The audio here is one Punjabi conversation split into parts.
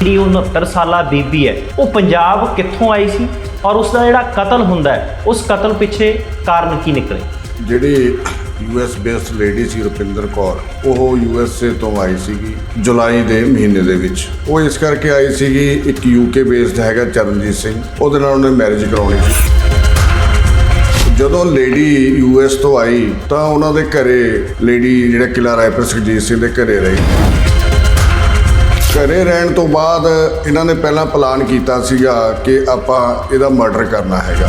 ਜਿਹੜੀ ਉਹ 69 ਸਾਲਾ ਬੀਬੀ ਹੈ, ਉਹ ਪੰਜਾਬ ਕਿੱਥੋਂ ਆਈ ਸੀ ਔਰ ਉਸ ਦਾ ਜਿਹੜਾ ਕਤਲ ਹੁੰਦਾ ਹੈ, ਉਸ ਕਤਲ ਪਿੱਛੇ ਕਾਰਨ ਕੀ ਨਿਕਲੇ? ਜਿਹੜੀ ਯੂਐਸ ਬੇਸਡ ਲੇਡੀ ਸੀ ਰੁਪਿੰਦਰ ਕੌਰ, ਉਹ ਯੂਐਸਏ ਤੋਂ ਆਈ ਸੀਗੀ ਜੁਲਾਈ ਦੇ ਮਹੀਨੇ ਦੇ ਵਿੱਚ। ਉਹ ਇਸ ਕਰਕੇ ਆਈ ਸੀਗੀ, ਇੱਕ ਯੂਕੇ ਬੇਸਡ ਹੈਗਾ ਚਰਨਜੀਤ ਸਿੰਘ, ਉਹਦੇ ਨਾਲ ਉਹਨੇ ਮੈਰਿਜ ਕਰਾਉਣੀ ਸੀ। ਜਦੋਂ ਲੇਡੀ ਯੂਐਸ ਤੋਂ ਆਈ, ਤਾਂ ਉਹਨਾਂ ਦੇ ਘਰੇ ਲੇਡੀ ਜਿਹੜਾ ਕਿਲਾ ਰਾਇਪੁਰ ਸੁਖਜੀਤ ਸਿੰਘ ਦੇ ਘਰੇ ਰਹੀ। ਘਰੇ ਰਹਿਣ ਤੋਂ ਬਾਅਦ ਇਹਨਾਂ ਨੇ ਪਹਿਲਾਂ ਪਲਾਨ ਕੀਤਾ ਸੀਗਾ ਕਿ ਆਪਾਂ ਇਹਦਾ ਮਰਡਰ ਕਰਨਾ ਹੈਗਾ।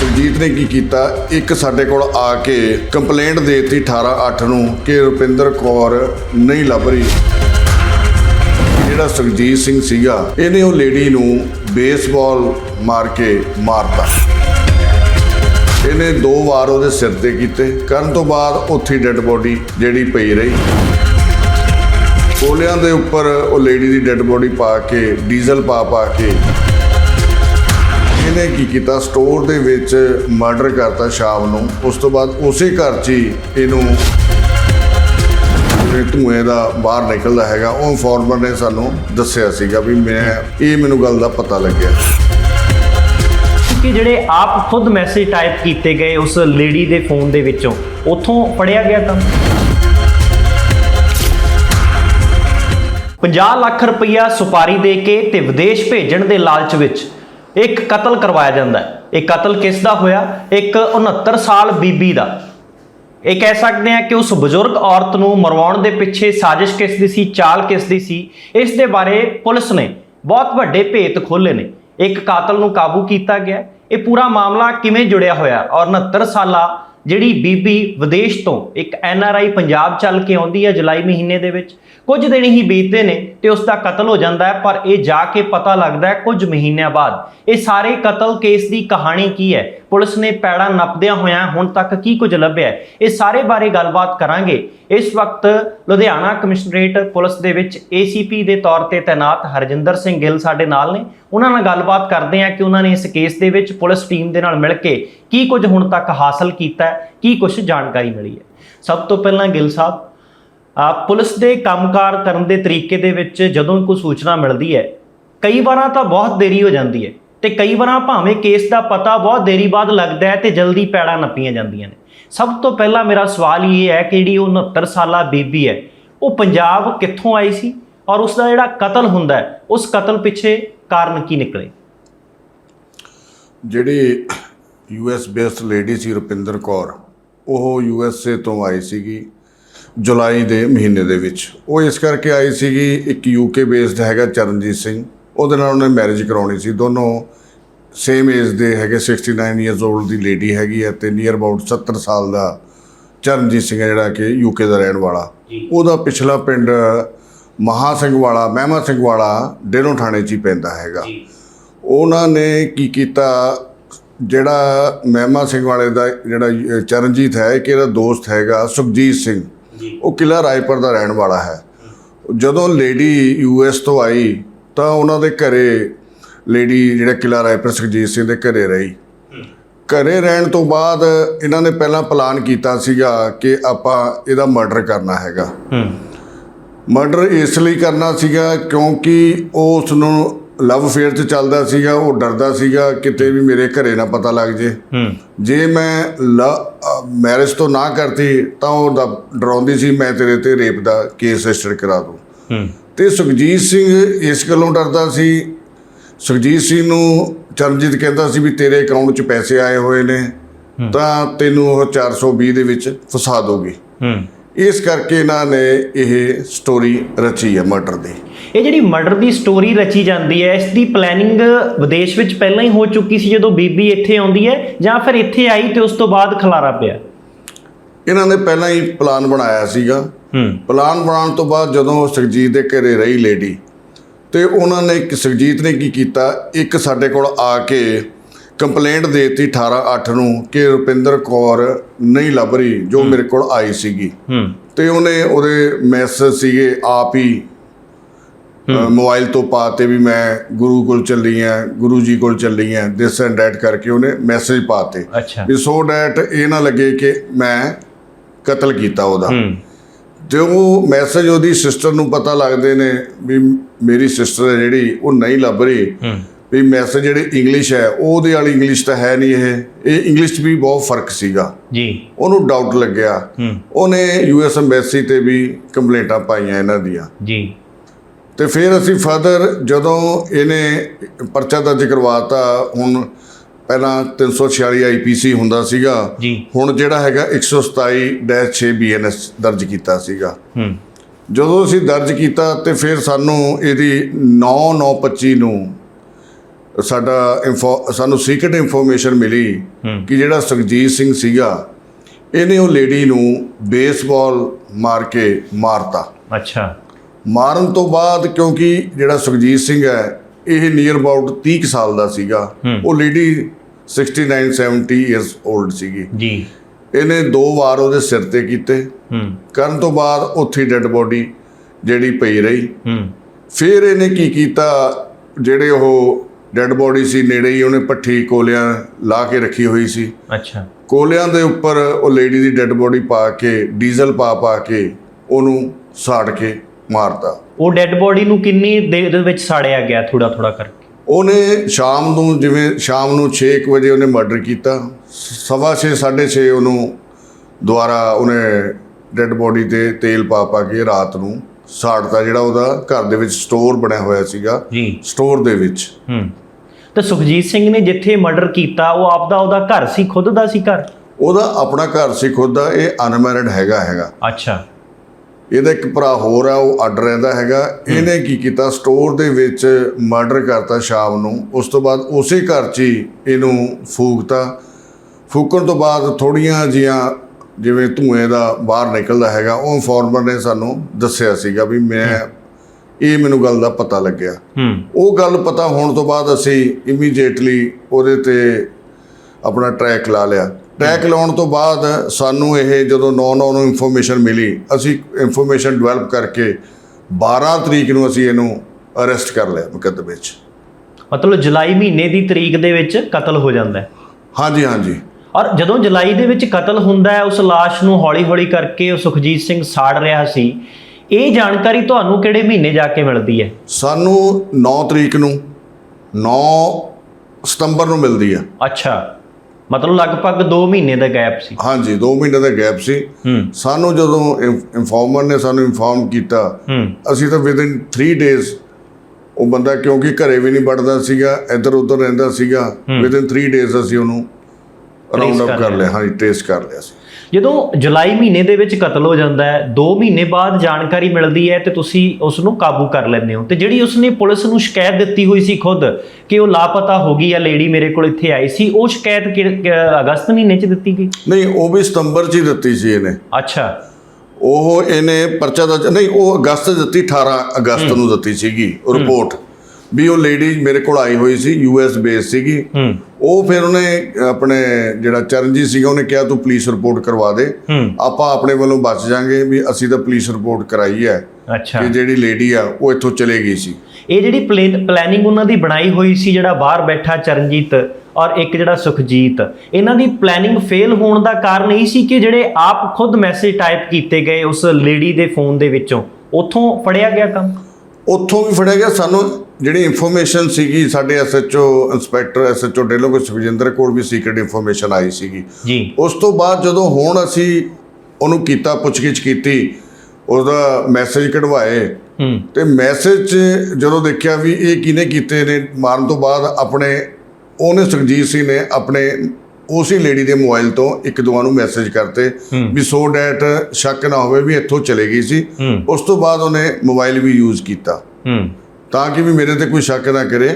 ਸੁਰਜੀਤ ਨੇ ਕੀ ਕੀਤਾ? ਇੱਕ ਸਾਡੇ ਕੋਲ ਆ ਕੇ ਕੰਪਲੇਂਟ ਦੇਤੀ 18 8 ਨੂੰ ਕਿ ਰੁਪਿੰਦਰ ਕੌਰ ਨਹੀਂ ਲੱਭ ਰਹੀ। ਜਿਹੜਾ ਸੁਖਜੀਤ ਸਿੰਘ ਸੀਗਾ, ਇਹਨੇ ਉਹ ਲੇਡੀ ਨੂੰ ਬੇਸਬਾਲ ਮਾਰ ਕੇ ਮਾਰਤਾ। ਇਹਨੇ ਦੋ ਵਾਰ ਉਹਦੇ ਸਿਰ ਤੇ ਕੀਤੇ। ਕਰਨ ਤੋਂ ਬਾਅਦ ਉੱਥੇ ਡੈੱਡ ਬੋਡੀ ਜਿਹੜੀ ਪਈ ਰਹੀ। ਕੋਲਿਆਂ ਦੇ ਉੱਪਰ ਉਹ ਲੇਡੀ ਦੀ ਡੈੱਡ ਬੋਡੀ ਪਾ ਕੇ ਡੀਜ਼ਲ ਪਾ ਪਾ ਕੇ ਇਹਨੇ ਕੀ ਕੀਤਾ? ਸਟੋਰ ਦੇ ਵਿੱਚ ਮਰਡਰ ਕਰਤਾ ਸ਼ਾਮ ਨੂੰ। ਉਸ ਤੋਂ ਬਾਅਦ ਉਸੇ ਘਰ 'ਚ ਹੀ ਇਹਨੂੰ ਜਿਹੜੇ ਧੂਏ ਦਾ ਬਾਹਰ ਨਿਕਲਦਾ ਹੈਗਾ। ਉਹ ਇਨਫੋਰਮਰ ਨੇ ਸਾਨੂੰ ਦੱਸਿਆ ਸੀਗਾ ਵੀ ਮੈਂ, ਇਹ ਮੈਨੂੰ ਗੱਲ ਦਾ ਪਤਾ ਲੱਗਿਆ। ਕਿ ਜਿਹੜੇ ਆਪ ਖੁਦ ਮੈਸੇਜ ਟਾਈਪ ਕੀਤੇ ਗਏ ਉਸ ਲੇਡੀ ਦੇ ਫੋਨ ਦੇ ਵਿੱਚੋਂ, ਉੱਥੋਂ ਪੜਿਆ ਗਿਆ ਤਾਂ? 50 ਲੱਖ ਰੁਪਈਆ ਸੁਪਾਰੀ ਦੇ ਕੇ ਤੇ ਵਿਦੇਸ਼ ਭੇਜਣ ਦੇ ਲਾਲਚ ਵਿੱਚ ਇੱਕ ਕਤਲ ਕਰਵਾਇਆ ਜਾਂਦਾ ਹੈ। ਇਹ ਕਤਲ ਕਿਸ ਦਾ ਹੋਇਆ? ਇੱਕ 69 ਸਾਲ ਬੀਬੀ ਦਾ। ਇਹ ਕਹਿ ਸਕਦੇ ਆ ਕਿ ਉਸ ਬਜ਼ੁਰਗ ਔਰਤ ਨੂੰ ਮਰਵਾਉਣ ਦੇ ਪਿੱਛੇ ਸਾਜ਼ਿਸ਼ ਕਿਸ ਦੀ ਸੀ, ਚਾਲ ਕਿਸ ਦੀ ਸੀ? ਇਸ ਦੇ ਬਾਰੇ ਪੁਲਿਸ ਨੇ ਬਹੁਤ ਵੱਡੇ ਭੇਤ ਖੋਲੇ ਨੇ। ਇੱਕ ਕਾਤਲ ਨੂੰ ਕਾਬੂ ਕੀਤਾ ਗਿਆ। ਇਹ ਪੂਰਾ ਮਾਮਲਾ ਕਿਵੇਂ ਜੁੜਿਆ ਹੋਇਆ? ਔਰ 69 ਸਾਲਾ ਜਿਹੜੀ ਬੀਬੀ ਵਿਦੇਸ਼ ਤੋਂ ਇੱਕ ਐਨ ਆਰ ਆਈ ਪੰਜਾਬ ਚੱਲ ਕੇ ਆਉਂਦੀ ਹੈ ਜੁਲਾਈ ਮਹੀਨੇ ਦੇ ਵਿੱਚ, ਕੁਝ ਦਿਨ ਹੀ ਬੀਤਦੇ ਨੇ ਤੇ ਉਸ ਦਾ ਕਤਲ ਹੋ ਜਾਂਦਾ ਹੈ, ਪਰ ਇਹ ਜਾ ਕੇ ਪਤਾ ਲੱਗਦਾ ਹੈ ਕੁਝ ਮਹੀਨਿਆਂ ਬਾਅਦ। ਇਹ ਸਾਰੇ ਕਤਲ ਕੇਸ ਦੀ ਕਹਾਣੀ ਕੀ ਹੈ? ਪੁਲਿਸ ਨੇ ਪੈੜਾ ਨੱਪਦਿਆਂ ਹੋਇਆਂ ਹੁਣ ਤੱਕ ਕੀ ਕੁਝ ਲੱਭਿਆ ਇਹ ਸਾਰੇ ਬਾਰੇ ਗੱਲਬਾਤ ਕਰਾਂਗੇ। ਇਸ ਵਕਤ ਲੁਧਿਆਣਾ ਕਮਿਸ਼ਨਰੇਟ ਪੁਲਿਸ ਦੇ ਵਿੱਚ ਏਸੀਪੀ ਦੇ ਤੌਰ ਤੇ ਤਾਇਨਾਤ ਹਰਜਿੰਦਰ ਸਿੰਘ ਗਿੱਲ ਸਾਡੇ ਨਾਲ ਨੇ। ਉਹਨਾਂ ਨਾਲ ਗੱਲਬਾਤ ਕਰਦੇ ਹਾਂ ਕਿ ਉਹਨਾਂ ਨੇ ਇਸ ਕੇਸ ਦੇ ਵਿੱਚ ਪੁਲਿਸ ਟੀਮ ਦੇ ਨਾਲ ਮਿਲ ਕੇ ਕੀ ਕੁਝ ਹੁਣ ਤੱਕ ਹਾਸਲ ਕੀਤਾ ਕੀ ਕੁਝ ਜਾਣਕਾਰੀ ਮਿਲੀ ਹੈ। ਸਭ ਤੋਂ ਪਹਿਲਾਂ ਗਿੱਲ ਸਾਹਿਬ ਪੁਲਿਸ ਦੇ ਕੰਮਕਾਰ ਕਰਨ ਦੇ ਤਰੀਕੇ ਦੇ ਵਿੱਚ ਜਦੋਂ ਕੋਈ ਸੂਚਨਾ ਮਿਲਦੀ ਹੈ, ਕਈ ਵਾਰਾਂ ਤਾਂ ਬਹੁਤ ਦੇਰੀ ਹੋ ਜਾਂਦੀ ਹੈ ਤੇ ਕਈ ਵਾਰਾਂ ਭਾਵੇਂ ਕੇਸ ਦਾ ਪਤਾ ਬਹੁਤ ਦੇਰੀ ਬਾਅਦ ਲੱਗਦਾ ਹੈ ਤੇ ਜਲਦੀ ਪੈੜਾਂ ਨੱਪੀਆਂ ਜਾਂਦੀਆਂ ਨੇ। ਸਭ ਤੋਂ ਪਹਿਲਾਂ ਮੇਰਾ ਸਵਾਲ ਇਹ ਹੈ ਕਿ ਜਿਹੜੀ ਉਹ 69 ਸਾਲਾ ਬੀਬੀ ਹੈ, ਉਹ ਪੰਜਾਬ ਕਿੱਥੋਂ ਆਈ ਸੀ ਔਰ ਉਸ ਦਾ ਜਿਹੜਾ ਕਤਲ ਹੁੰਦਾ ਉਸ ਕਤਲ ਪਿੱਛੇ ਕਾਰਨ ਕੀ ਨਿਕਲੇ? ਜਿਹੜੀ ਯੂਐਸ ਬੇਸਡ ਲੇਡੀ ਸੀ ਰੁਪਿੰਦਰ ਕੌਰ ਉਹ ਯੂਐਸਏ ਤੋਂ ਆਈ ਸੀਗੀ ਜੁਲਾਈ ਦੇ ਮਹੀਨੇ ਦੇ ਵਿੱਚ। ਉਹ ਇਸ ਕਰਕੇ ਆਈ ਸੀਗੀ ਇੱਕ ਯੂਕੇ ਬੇਸਡ ਹੈਗਾ ਚਰਨਜੀਤ ਸਿੰਘ ਉਹਦੇ ਨਾਲ ਉਹਨੇ ਮੈਰਿਜ ਕਰਾਉਣੀ ਸੀ। ਦੋਨੋਂ ਸੇਮ ਏਜ ਦੇ ਹੈਗੇ 69 ਇਅਰਸ 올ਡ ਦੀ ਲੇਡੀ ਹੈਗੀ ਹੈ ਤੇ ਨੀਅਰ ਅਬਾਊਟ 70 ਸਾਲ ਦਾ ਚਰਨਜੀਤ ਸਿੰਘ ਹੈ ਜਿਹੜਾ ਕਿ ਯੂਕੇ ਦਾ ਰਹਿਣ ਵਾਲਾ। ਉਹਦਾ ਪਿਛਲਾ ਪਿੰਡ ਮਹਾ ਸਿੰਘ ਵਾਲਾ ਮਹਿਮਾ ਸਿੰਘ ਵਾਲਾ ਡੇਰੋ ਥਾਣੇ 'ਚ ਹੀ ਪੈਂਦਾ ਹੈਗਾ। ਉਹਨਾਂ ਨੇ ਕੀ ਕੀਤਾ? ਜਿਹੜਾ ਮਹਿਮਾ ਸਿੰਘ ਵਾਲੇ ਦਾ ਜਿਹੜਾ ਚਰਨਜੀਤ ਹੈ ਕਿ ਇਹਦਾ ਦੋਸਤ ਹੈਗਾ ਸੁਖਜੀਤ ਸਿੰਘ। ਉਹ ਕਿਲਾ ਰਾਏਪੁਰ ਦਾ ਰਹਿਣ ਵਾਲਾ ਹੈ। ਜਦੋਂ ਲੇਡੀ ਯੂਐਸ ਤੋਂ ਆਈ ਤਾਂ ਉਹਨਾਂ ਦੇ ਘਰੇ ਲੇਡੀ ਜਿਹੜਾ ਕਿਲਾ ਰਾਏਪੁਰ ਸੁਖਜੀਤ ਸਿੰਘ ਦੇ ਘਰੇ ਰਹੀ। ਘਰੇ ਰਹਿਣ ਤੋਂ ਬਾਅਦ ਇਹਨਾਂ ਨੇ ਪਹਿਲਾਂ ਪਲਾਨ ਕੀਤਾ ਸੀਗਾ ਕਿ ਆਪਾਂ ਇਹਦਾ ਮਰਡਰ ਕਰਨਾ ਹੈਗਾ। ਮਰਡਰ ਇਸ ਲਈ ਕਰਨਾ ਸੀਗਾ ਕਿਉਂਕਿ ਉਹ ਉਸ ਨੂੰ ਲਵ ਫੇਅਰ 'ਚ ਚੱਲਦਾ ਸੀਗਾ ਉਹ ਡਰਦਾ ਸੀਗਾ ਕਿਤੇ ਵੀ ਮੇਰੇ ਘਰੇ ਨਾ ਪਤਾ ਲੱਗ ਜੇ। ਜੇ ਮੈਂ ਮੈਰਿਜ ਤੋਂ ਨਾ ਕਰਤੀ ਤਾਂ ਉਹ ਡਰਾਉਂਦੀ ਸੀ ਮੈਂ ਤੇਰੇ ਤੇ ਰੇਪ ਦਾ ਕੇਸ ਰਜਿਸਟਰ ਕਰਾ ਦੂੰ। ਤੇ ਸੁਖਜੀਤ ਸਿੰਘ ਇਸ ਗੱਲੋਂ ਡਰਦਾ ਸੀ। ਸੁਖਜੀਤ ਸਿੰਘ ਨੂੰ ਚਰਨਜੀਤ ਕਹਿੰਦਾ ਸੀ ਵੀ ਤੇਰੇ ਅਕਾਊਂਟ 'ਚ ਪੈਸੇ ਆਏ ਹੋਏ ਨੇ ਤਾਂ ਤੈਨੂੰ ਉਹ 420 ਦੇ ਵਿੱਚ ਫਸਾ ਦੋਗੇ। ਹੂੰ। ਇਸ ਕਰਕੇ ਇਹਨਾਂ ਨੇ ਇਹ ਸਟੋਰੀ ਰਚੀ ਹੈ ਮਰਡਰ ਦੀ। ਇਹ ਜਿਹੜੀ ਮਰਡਰ ਦੀ ਸਟੋਰੀ ਰਚੀ ਜਾਂਦੀ ਹੈ ਇਸ ਦੀ ਪਲੈਨਿੰਗ ਵਿਦੇਸ਼ ਵਿੱਚ ਪਹਿਲਾਂ ਹੀ ਹੋ ਚੁੱਕੀ ਸੀ ਜਦੋਂ ਬੀਬੀ ਇੱਥੇ ਆਉਂਦੀ ਹੈ ਜਾਂ ਫਿਰ ਇੱਥੇ ਆਈ ਤੇ ਉਸ ਤੋਂ ਬਾਅਦ ਖਲਾਰਾ ਪਿਆ। ਇਹਨਾਂ ਨੇ ਪਹਿਲਾਂ ਹੀ ਪਲਾਨ ਬਣਾਇਆ ਸੀਗਾ। ਹੂੰ। ਪਲਾਨ ਬਣਾਉਣ ਤੋਂ ਬਾਅਦ ਜਦੋਂ ਸੁਖਜੀਤ ਦੇ ਘਰੇ ਰਹੀ ਲੇਡੀ ਤੇ ਉਹਨਾਂ ਨੇ ਇੱਕ ਸੁਖਜੀਤ ਨੇ ਕੀ ਕੀਤਾ ਇੱਕ ਸਾਡੇ ਕੋਲ ਆ ਕੇ ਕੰਪਲੇਂਟ ਦੇਤੀ 18 8 ਨੂੰ ਕਿ ਰੁਪਿੰਦਰ ਕੌਰ ਨਹੀਂ ਲੱਭ ਰਹੀ ਜੋ ਮੇਰੇ ਕੋਲ ਆਈ ਸੀਗੀ। ਹੂੰ। ਤੇ ਉਹਨੇ ਉਹਦੇ ਮੈਸੇਜ ਸੀਗੇ ਆਪ ਹੀ ਮੋਬਾਈਲ ਤੋਂ ਪਾਤੇ ਵੀ ਮੈਂ ਗੁਰੂ ਕੋਲ ਚੱਲੀ ਆ ਗੁਰੂ ਜੀ ਕੋਲ ਚੱਲੀ ਆ ਦਿਸ ਐਂਡ ਡੈਟ ਕਰਕੇ ਉਹਨੇ ਮੈਸੇਜ ਪਾਤੇ ਵੀ ਸੋ ਡੈਟ ਇਹ ਨਾ ਲੱਗੇ ਕਿ ਮੈਂ ਕਤਲ ਕੀਤਾ ਉਹਦਾ। ਤੇ ਉਹ ਮੈਸੇਜ ਉਹਦੀ ਸਿਸਟਰ ਨੂੰ ਪਤਾ ਲੱਗਦੇ ਨੇ ਵੀ ਮੇਰੀ ਸਿਸਟਰ ਹੈ ਜਿਹੜੀ ਉਹ ਨਹੀਂ ਲੱਭ ਰਹੀ। ਹੂੰ। ਵੀ ਮੈਸੇਜ ਜਿਹੜੇ ਇੰਗਲਿਸ਼ ਹੈ ਉਹਦੇ ਵਾਲੀ ਇੰਗਲਿਸ਼ ਤਾਂ ਹੈ ਨਹੀਂ ਇਹ। ਇਹ ਇੰਗਲਿਸ਼ 'ਚ ਵੀ ਬਹੁਤ ਫ਼ਰਕ ਸੀਗਾ। ਜੀ। ਉਹਨੂੰ ਡਾਊਟ ਲੱਗਿਆ। ਉਹਨੇ ਯੂਐਸ ਐਮਬੈਸੀ ਤੇ ਵੀ ਕੰਪਲੇਂਟਾਂ ਪਾਈਆਂ ਇਹਨਾਂ ਦੀਆਂ। ਜੀ। ਤੇ ਫਿਰ ਅਸੀਂ ਫਰਦਰ ਜਦੋਂ ਇਹਨੇ ਪਰਚਾ ਦਰਜ ਕਰਵਾਤਾ ਹੁਣ ਪਹਿਲਾਂ 346 ਆਈਪੀਸੀ ਹੁੰਦਾ ਸੀਗਾ। ਜੀ। ਹੁਣ ਜਿਹੜਾ ਹੈਗਾ 127-6 ਬੀਐਨਐਸ ਦਰਜ ਕੀਤਾ ਸੀਗਾ। ਜਦੋਂ ਅਸੀਂ ਦਰਜ ਕੀਤਾ ਤੇ ਫਿਰ ਸਾਨੂੰ ਇਹਦੀ 9-9-25 ਨੂੰ ਸਾਡਾ ਇਨਫੋ ਸਾਨੂੰ ਸੀਕ੍ਰੀਟ ਇਨਫੋਰਮੇਸ਼ਨ ਮਿਲੀ। ਕਿ ਜਿਹੜਾ ਸੁਖਜੀਤ ਸਿੰਘ ਸੀਗਾ ਇਹਨੇ ਉਹ ਲੇਡੀ ਨੂੰ ਬੇਸਬਾਲ ਮਾਰ ਕੇ ਮਾਰਤਾ। ਅੱਛਾ। ਮਾਰਨ ਤੋਂ ਬਾਅਦ ਕਿਉਂਕਿ ਜਿਹੜਾ ਸੁਖਜੀਤ ਸਿੰਘ ਹੈ ਇਹ ਨੀਅਰ ਅਬਾਊਟ 30 ਕੁ ਸਾਲ ਦਾ ਸੀਗਾ। ਉਹ ਲੇਡੀ 69 70 ਇਅਰਸ 올ਡ ਸੀਗੀ। ਜੀ। ਇਹਨੇ ਦੋ ਵਾਰ ਉਹਦੇ ਸਿਰ ਤੇ ਕੀਤੇ। ਹੂੰ। ਕਰਨ ਤੋਂ ਬਾਅਦ ਉੱਥੇ ਡੈੱਡ ਬੋਡੀ ਜਿਹੜੀ ਪਈ ਰਹੀ। ਹੂੰ। ਫਿਰ ਇਹਨੇ ਕੀ ਕੀਤਾ ਜਿਹੜੇ ਉਹ ਡੈੱਡ ਬੋਡੀ ਸੀ ਨੇੜੇ ਹੀ ਉਹਨੇ ਪੱਠੀ ਕੋਲਿਆਂ ਲਾ ਕੇ ਰੱਖੀ ਹੋਈ ਸੀ। ਅੱਛਾ। ਕੋਲਿਆਂ ਦੇ ਉੱਪਰ ਉਹ ਲੇਡੀ ਦੀ ਡੈੱਡ ਬੋਡੀ ਪਾ ਕੇ ਡੀਜ਼ਲ ਪਾ ਪਾ ਕੇ ਉਹਨੂੰ ਸਾੜ ਕੇ ਮਾਰਤਾ। ਉਹ ਡੈੱਡ ਬੋਡੀ ਨੂੰ ਕਿੰਨੀ ਦੇਰ ਦੇ ਵਿੱਚ ਸਾੜਿਆ ਗਿਆ ਥੋੜਾ ਥੋੜਾ ਕਰਕੇ? ਉਹਨੇ ਸ਼ਾਮ ਨੂੰ ਜਿਵੇਂ ਸ਼ਾਮ ਨੂੰ 6 ਵਜੇ ਉਹਨੇ ਮਰਡਰ ਕੀਤਾ। ਸਵਾ ਛੇ, ਸਾਢੇ 6 ਉਹਨੂੰ ਦੁਬਾਰਾ ਉਹਨੇ ਡੈੱਡ ਬੋਡੀ ਤੇ ਤੇਲ ਪਾ ਪਾ ਕੇ ਰਾਤ ਨੂੰ ਸਾੜਤਾ ਜਿਹੜਾ ਉਹਦਾ ਘਰ ਦੇ ਵਿੱਚ ਸਟੋਰ ਬਣਿਆ ਹੋਇਆ ਸੀਗਾ। ਜੀ। ਸਟੋਰ ਦੇ ਵਿੱਚ। ਹੂੰ। ਤੇ ਸੁਖਜੀਤ ਸਿੰਘ ਨੇ ਜਿੱਥੇ ਮਰਡਰ ਕੀਤਾ ਉਹ ਆਪਦਾ ਉਹਦਾ ਘਰ ਸੀ ਖੁਦ ਦਾ ਸੀ ਘਰ? ਉਹਦਾ ਆਪਣਾ ਘਰ ਸੀ ਖੁਦ ਦਾ ਇਹ ਅਨਮੈਰਿਡ ਹੈਗਾ ਹੈਗਾ। ਅੱਛਾ। ਇਹਦਾ ਇੱਕ ਭਰਾ ਹੋਰ ਆ ਉਹ ਅੱਡ ਰਹਿੰਦਾ ਹੈਗਾ। ਇਹਨੇ ਕੀ ਕੀਤਾ ਸਟੋਰ ਦੇ ਵਿੱਚ ਮਰਡਰ ਕਰਤਾ ਸ਼ਾਮ ਨੂੰ। ਉਸ ਤੋਂ ਬਾਅਦ ਉਸੇ ਘਰ 'ਚ ਹੀ ਇਹਨੂੰ ਫੂਕਤਾ। ਫੂਕਣ ਤੋਂ ਬਾਅਦ ਥੋੜੀਆਂ ਜੀਆਂ ਜਿਵੇਂ ਧੂਏ ਦਾ ਬਾਹਰ ਨਿਕਲਦਾ ਹੈਗਾ ਉਹ ਇਨਫੋਰਮਰ ਨੇ ਸਾਨੂੰ ਦੱਸਿਆ ਸੀਗਾ ਵੀ ਮੈਂ ਇਹ ਮੈਨੂੰ ਗੱਲ ਦਾ ਪਤਾ ਲੱਗਿਆ। ਉਹ ਗੱਲ ਪਤਾ ਹੋਣ ਤੋਂ ਬਾਅਦ ਅਸੀਂ ਇਮੀਡੀਏਟਲੀ ਉਹਦੇ ਤੇ ਆਪਣਾ ਟਰੈਕ ਲਾ ਲਿਆ। ਟਰੈਕ ਲਾਉਣ ਤੋਂ ਬਾਅਦ ਸਾਨੂੰ ਇਹ ਜਦੋਂ 9-9 ਨੂੰ ਇਨਫੋਰਮੇਸ਼ਨ ਮਿਲੀ ਅਸੀਂ ਇਨਫੋਰਮੇਸ਼ਨ ਡਿਵੈਲਪ ਕਰਕੇ 12 ਤਰੀਕ ਨੂੰ ਅਸੀਂ ਇਹਨੂੰ ਅਰੈਸਟ ਕਰ ਲਿਆ ਮੁਕੱਦਮੇ 'ਚ। ਮਤਲਬ ਜੁਲਾਈ ਮਹੀਨੇ ਦੀ ਤਰੀਕ ਦੇ ਵਿੱਚ ਕਤਲ ਹੋ ਜਾਂਦਾ ਹੈ। ਹਾਂਜੀ ਹਾਂਜੀ। ਔਰ ਜਦੋਂ ਜੁਲਾਈ ਦੇ ਵਿੱਚ ਕਤਲ ਹੁੰਦਾ ਹੈ ਉਸ ਲਾਸ਼ ਨੂੰ ਹੌਲੀ-ਹੌਲੀ ਕਰਕੇ ਉਹ ਸੁਖਜੀਤ ਸਿੰਘ ਸਾੜ ਰਿਹਾ ਸੀ। ਇਹ ਜਾਣਕਾਰੀ ਤੁਹਾਨੂੰ ਕਿਹੜੇ ਮਹੀਨੇ ਜਾ ਕੇ ਮਿਲਦੀ ਹੈ? ਸਾਨੂੰ 9 ਤਰੀਕ ਨੂੰ 9 ਸਤੰਬਰ ਨੂੰ ਮਿਲਦੀ ਆ ਅੱਛਾ। ਮਤਲਬ ਲਗਭਗ 2 ਮਹੀਨੇ ਦਾ ਗੈਪ ਸੀ। ਹਾਂਜੀ 2 ਮਹੀਨੇ ਦਾ ਗੈਪ ਸੀ। ਹੂੰ। ਸਾਨੂੰ ਜਦੋਂ ਇਨਫੋਰਮਰ ਨੇ ਸਾਨੂੰ ਇਨਫੋਰਮ ਕੀਤਾ ਹੂੰ। ਅਸੀਂ ਤਾਂ ਵਿਦਿਨ 3 ਡੇਜ਼ ਉਹ ਬੰਦਾ ਕਿਉਂਕਿ ਘਰੇ ਵੀ ਨਹੀਂ ਵੜਦਾ ਸੀਗਾ ਇੱਧਰ ਉੱਧਰ ਰਹਿੰਦਾ ਸੀਗਾ ਵਿਦਿਨ 3 ਡੇਜ਼ ਅਸੀਂ ਉਹਨੂੰ ਰਾਉਂਡ ਅਪ ਕਰ ਲਿਆ। ਹਾਂਜੀ ਟ੍ਰੇਸ ਕਰ ਲਿਆ ਸੀ। ਜਦੋਂ ਜੁਲਾਈ ਮਹੀਨੇ ਦੇ ਵਿੱਚ ਕਤਲ ਹੋ ਜਾਂਦਾ ਹੈ 2 ਮਹੀਨੇ ਬਾਅਦ ਜਾਣਕਾਰੀ ਮਿਲਦੀ ਹੈ ਤੇ ਤੁਸੀਂ ਉਸ ਨੂੰ ਕਾਬੂ ਕਰ ਲੈਂਦੇ ਹੋ। ਤੇ ਜਿਹੜੀ ਉਸਨੇ ਪੁਲਿਸ ਨੂੰ ਸ਼ਿਕਾਇਤ ਦਿੱਤੀ ਹੋਈ ਸੀ ਖੁਦ ਕਿ ਉਹ ਲਾਪਤਾ ਹੋ ਗਈ ਆ ਲੇਡੀ ਮੇਰੇ ਕੋਲ ਇੱਥੇ ਆਈ ਸੀ ਉਹ ਸ਼ਿਕਾਇਤ ਅਗਸਤ ਮਹੀਨੇ 'ਚ ਦਿੱਤੀ ਗਈ? ਨਹੀਂ ਉਹ ਵੀ ਸਤੰਬਰ 'ਚ ਹੀ ਦਿੱਤੀ ਸੀ ਇਹਨੇ। ਅੱਛਾ। ਉਹ ਇਹਨੇ ਪਰਚਾ ਦਾ ਨਹੀਂ ਉਹ ਅਗਸਤ ਦਿੱਤੀ 18 ਅਗਸਤ ਨੂੰ ਦਿੱਤੀ ਸੀਗੀ ਰਿਪੋਰਟ। ਵੀ ਉਹ ਲੇਡੀ ਮੇਰੇ ਕੋਲ ਆਈ ਹੋਈ ਸੀ ਯੂਐਸ ਬੇਸ ਸੀਗੀ। ਉਹ ਫਿਰ ਉਹਨੇ ਆਪਣੇ ਜਿਹੜਾ ਚਰਨਜੀਤ ਸੀਗਾ ਉਹਨੇ ਕਿਹਾ ਤੂੰ ਪੁਲਿਸ ਰਿਪੋਰਟ ਕਰਵਾ ਦੇ। ਆਪਾਂ ਆਪਣੇ ਵੱਲੋਂ ਬਚ ਜਾਾਂਗੇ ਵੀ ਅਸੀਂ ਤਾਂ ਪੁਲਿਸ ਰਿਪੋਰਟ ਕਰਾਈ ਹੈ ਅੱਛਾ। ਕਿ ਜਿਹੜੀ ਲੇਡੀ ਆ ਉਹ ਇੱਥੋਂ ਚਲੇ ਗਈ ਸੀ। ਇਹ ਜਿਹੜੀ ਪਲੈਨਿੰਗ ਉਹਨਾਂ ਦੀ ਬਣਾਈ ਹੋਈ ਸੀ ਜਿਹੜਾ ਬਾਹਰ ਬੈਠਾ ਚਰਨਜੀਤ ਔਰ ਇੱਕ ਜਿਹੜਾ ਸੁਖਜੀਤ ਇਹਨਾਂ ਦੀ ਪਲੈਨਿੰਗ ਫੇਲ ਹੋਣ ਦਾ ਕਾਰਨ ਇਹ ਸੀ ਕਿ ਜਿਹੜੇ ਆਪ ਖੁਦ ਮੈਸੇਜ ਟਾਈਪ ਕੀਤੇ ਗਏ ਉਸ ਲੇਡੀ ਦੇ ਫੋਨ ਦੇ ਵਿੱਚੋਂ ਉੱਥੋਂ ਫੜਿਆ ਗਿਆ ਕੰਮ। ਉੱਥੋਂ ਵੀ ਫੜਿਆ ਗਿਆ। ਸਾਨੂੰ ਜਿਹੜੀ ਇਨਫੋਰਮੇਸ਼ਨ ਸੀਗੀ ਸਾਡੇ ਐਸਐਚਓ ਇੰਸਪੈਕਟਰ ਐਸਐਚਓ ਡੇਲੋ ਕੋ ਸੁਖਜਿੰਦਰ ਕੋਲ ਵੀ ਸੀਕ੍ਰੀਟ ਇਨਫੋਰਮੇਸ਼ਨ ਆਈ ਸੀਗੀ। ਜੀ। ਉਸ ਤੋਂ ਬਾਅਦ ਜਦੋਂ ਹੁਣ ਅਸੀਂ ਉਹਨੂੰ ਕੀਤਾ ਪੁੱਛਗਿੱਛ ਕੀਤੀ ਉਹਦਾ ਮੈਸੇਜ ਕਢਵਾਏ ਤੇ ਮੈਸੇਜ 'ਚ ਜਦੋਂ ਦੇਖਿਆ ਵੀ ਇਹ ਕਿਹਨੇ ਕੀਤੇ ਨੇ ਮਾਰਨ ਤੋਂ ਬਾਅਦ ਆਪਣੇ ਉਹਨੇ ਸੁਖਜੀਤ ਸਿੰਘ ਨੇ ਆਪਣੇ ਉਸੇ ਲੇਡੀ ਦੇ ਮੋਬਾਈਲ ਤੋਂ ਇੱਕ ਦੋਵਾਂ ਨੂੰ ਮੈਸੇਜ ਕਰਤੇ। ਵੀ ਸੋ ਡੈਟ ਸ਼ੱਕ ਨਾ ਹੋਵੇ ਵੀ ਇੱਥੋਂ ਚਲੇ ਗਈ ਸੀ। ਉਸ ਤੋਂ ਬਾਅਦ ਉਹਨੇ ਮੋਬਾਈਲ ਵੀ ਯੂਜ਼ ਕੀਤਾ। ਤਾਂ ਕਿ ਵੀ ਮੇਰੇ ਤੇ ਕੋਈ ਸ਼ੱਕ ਨਾ ਕਰੇ।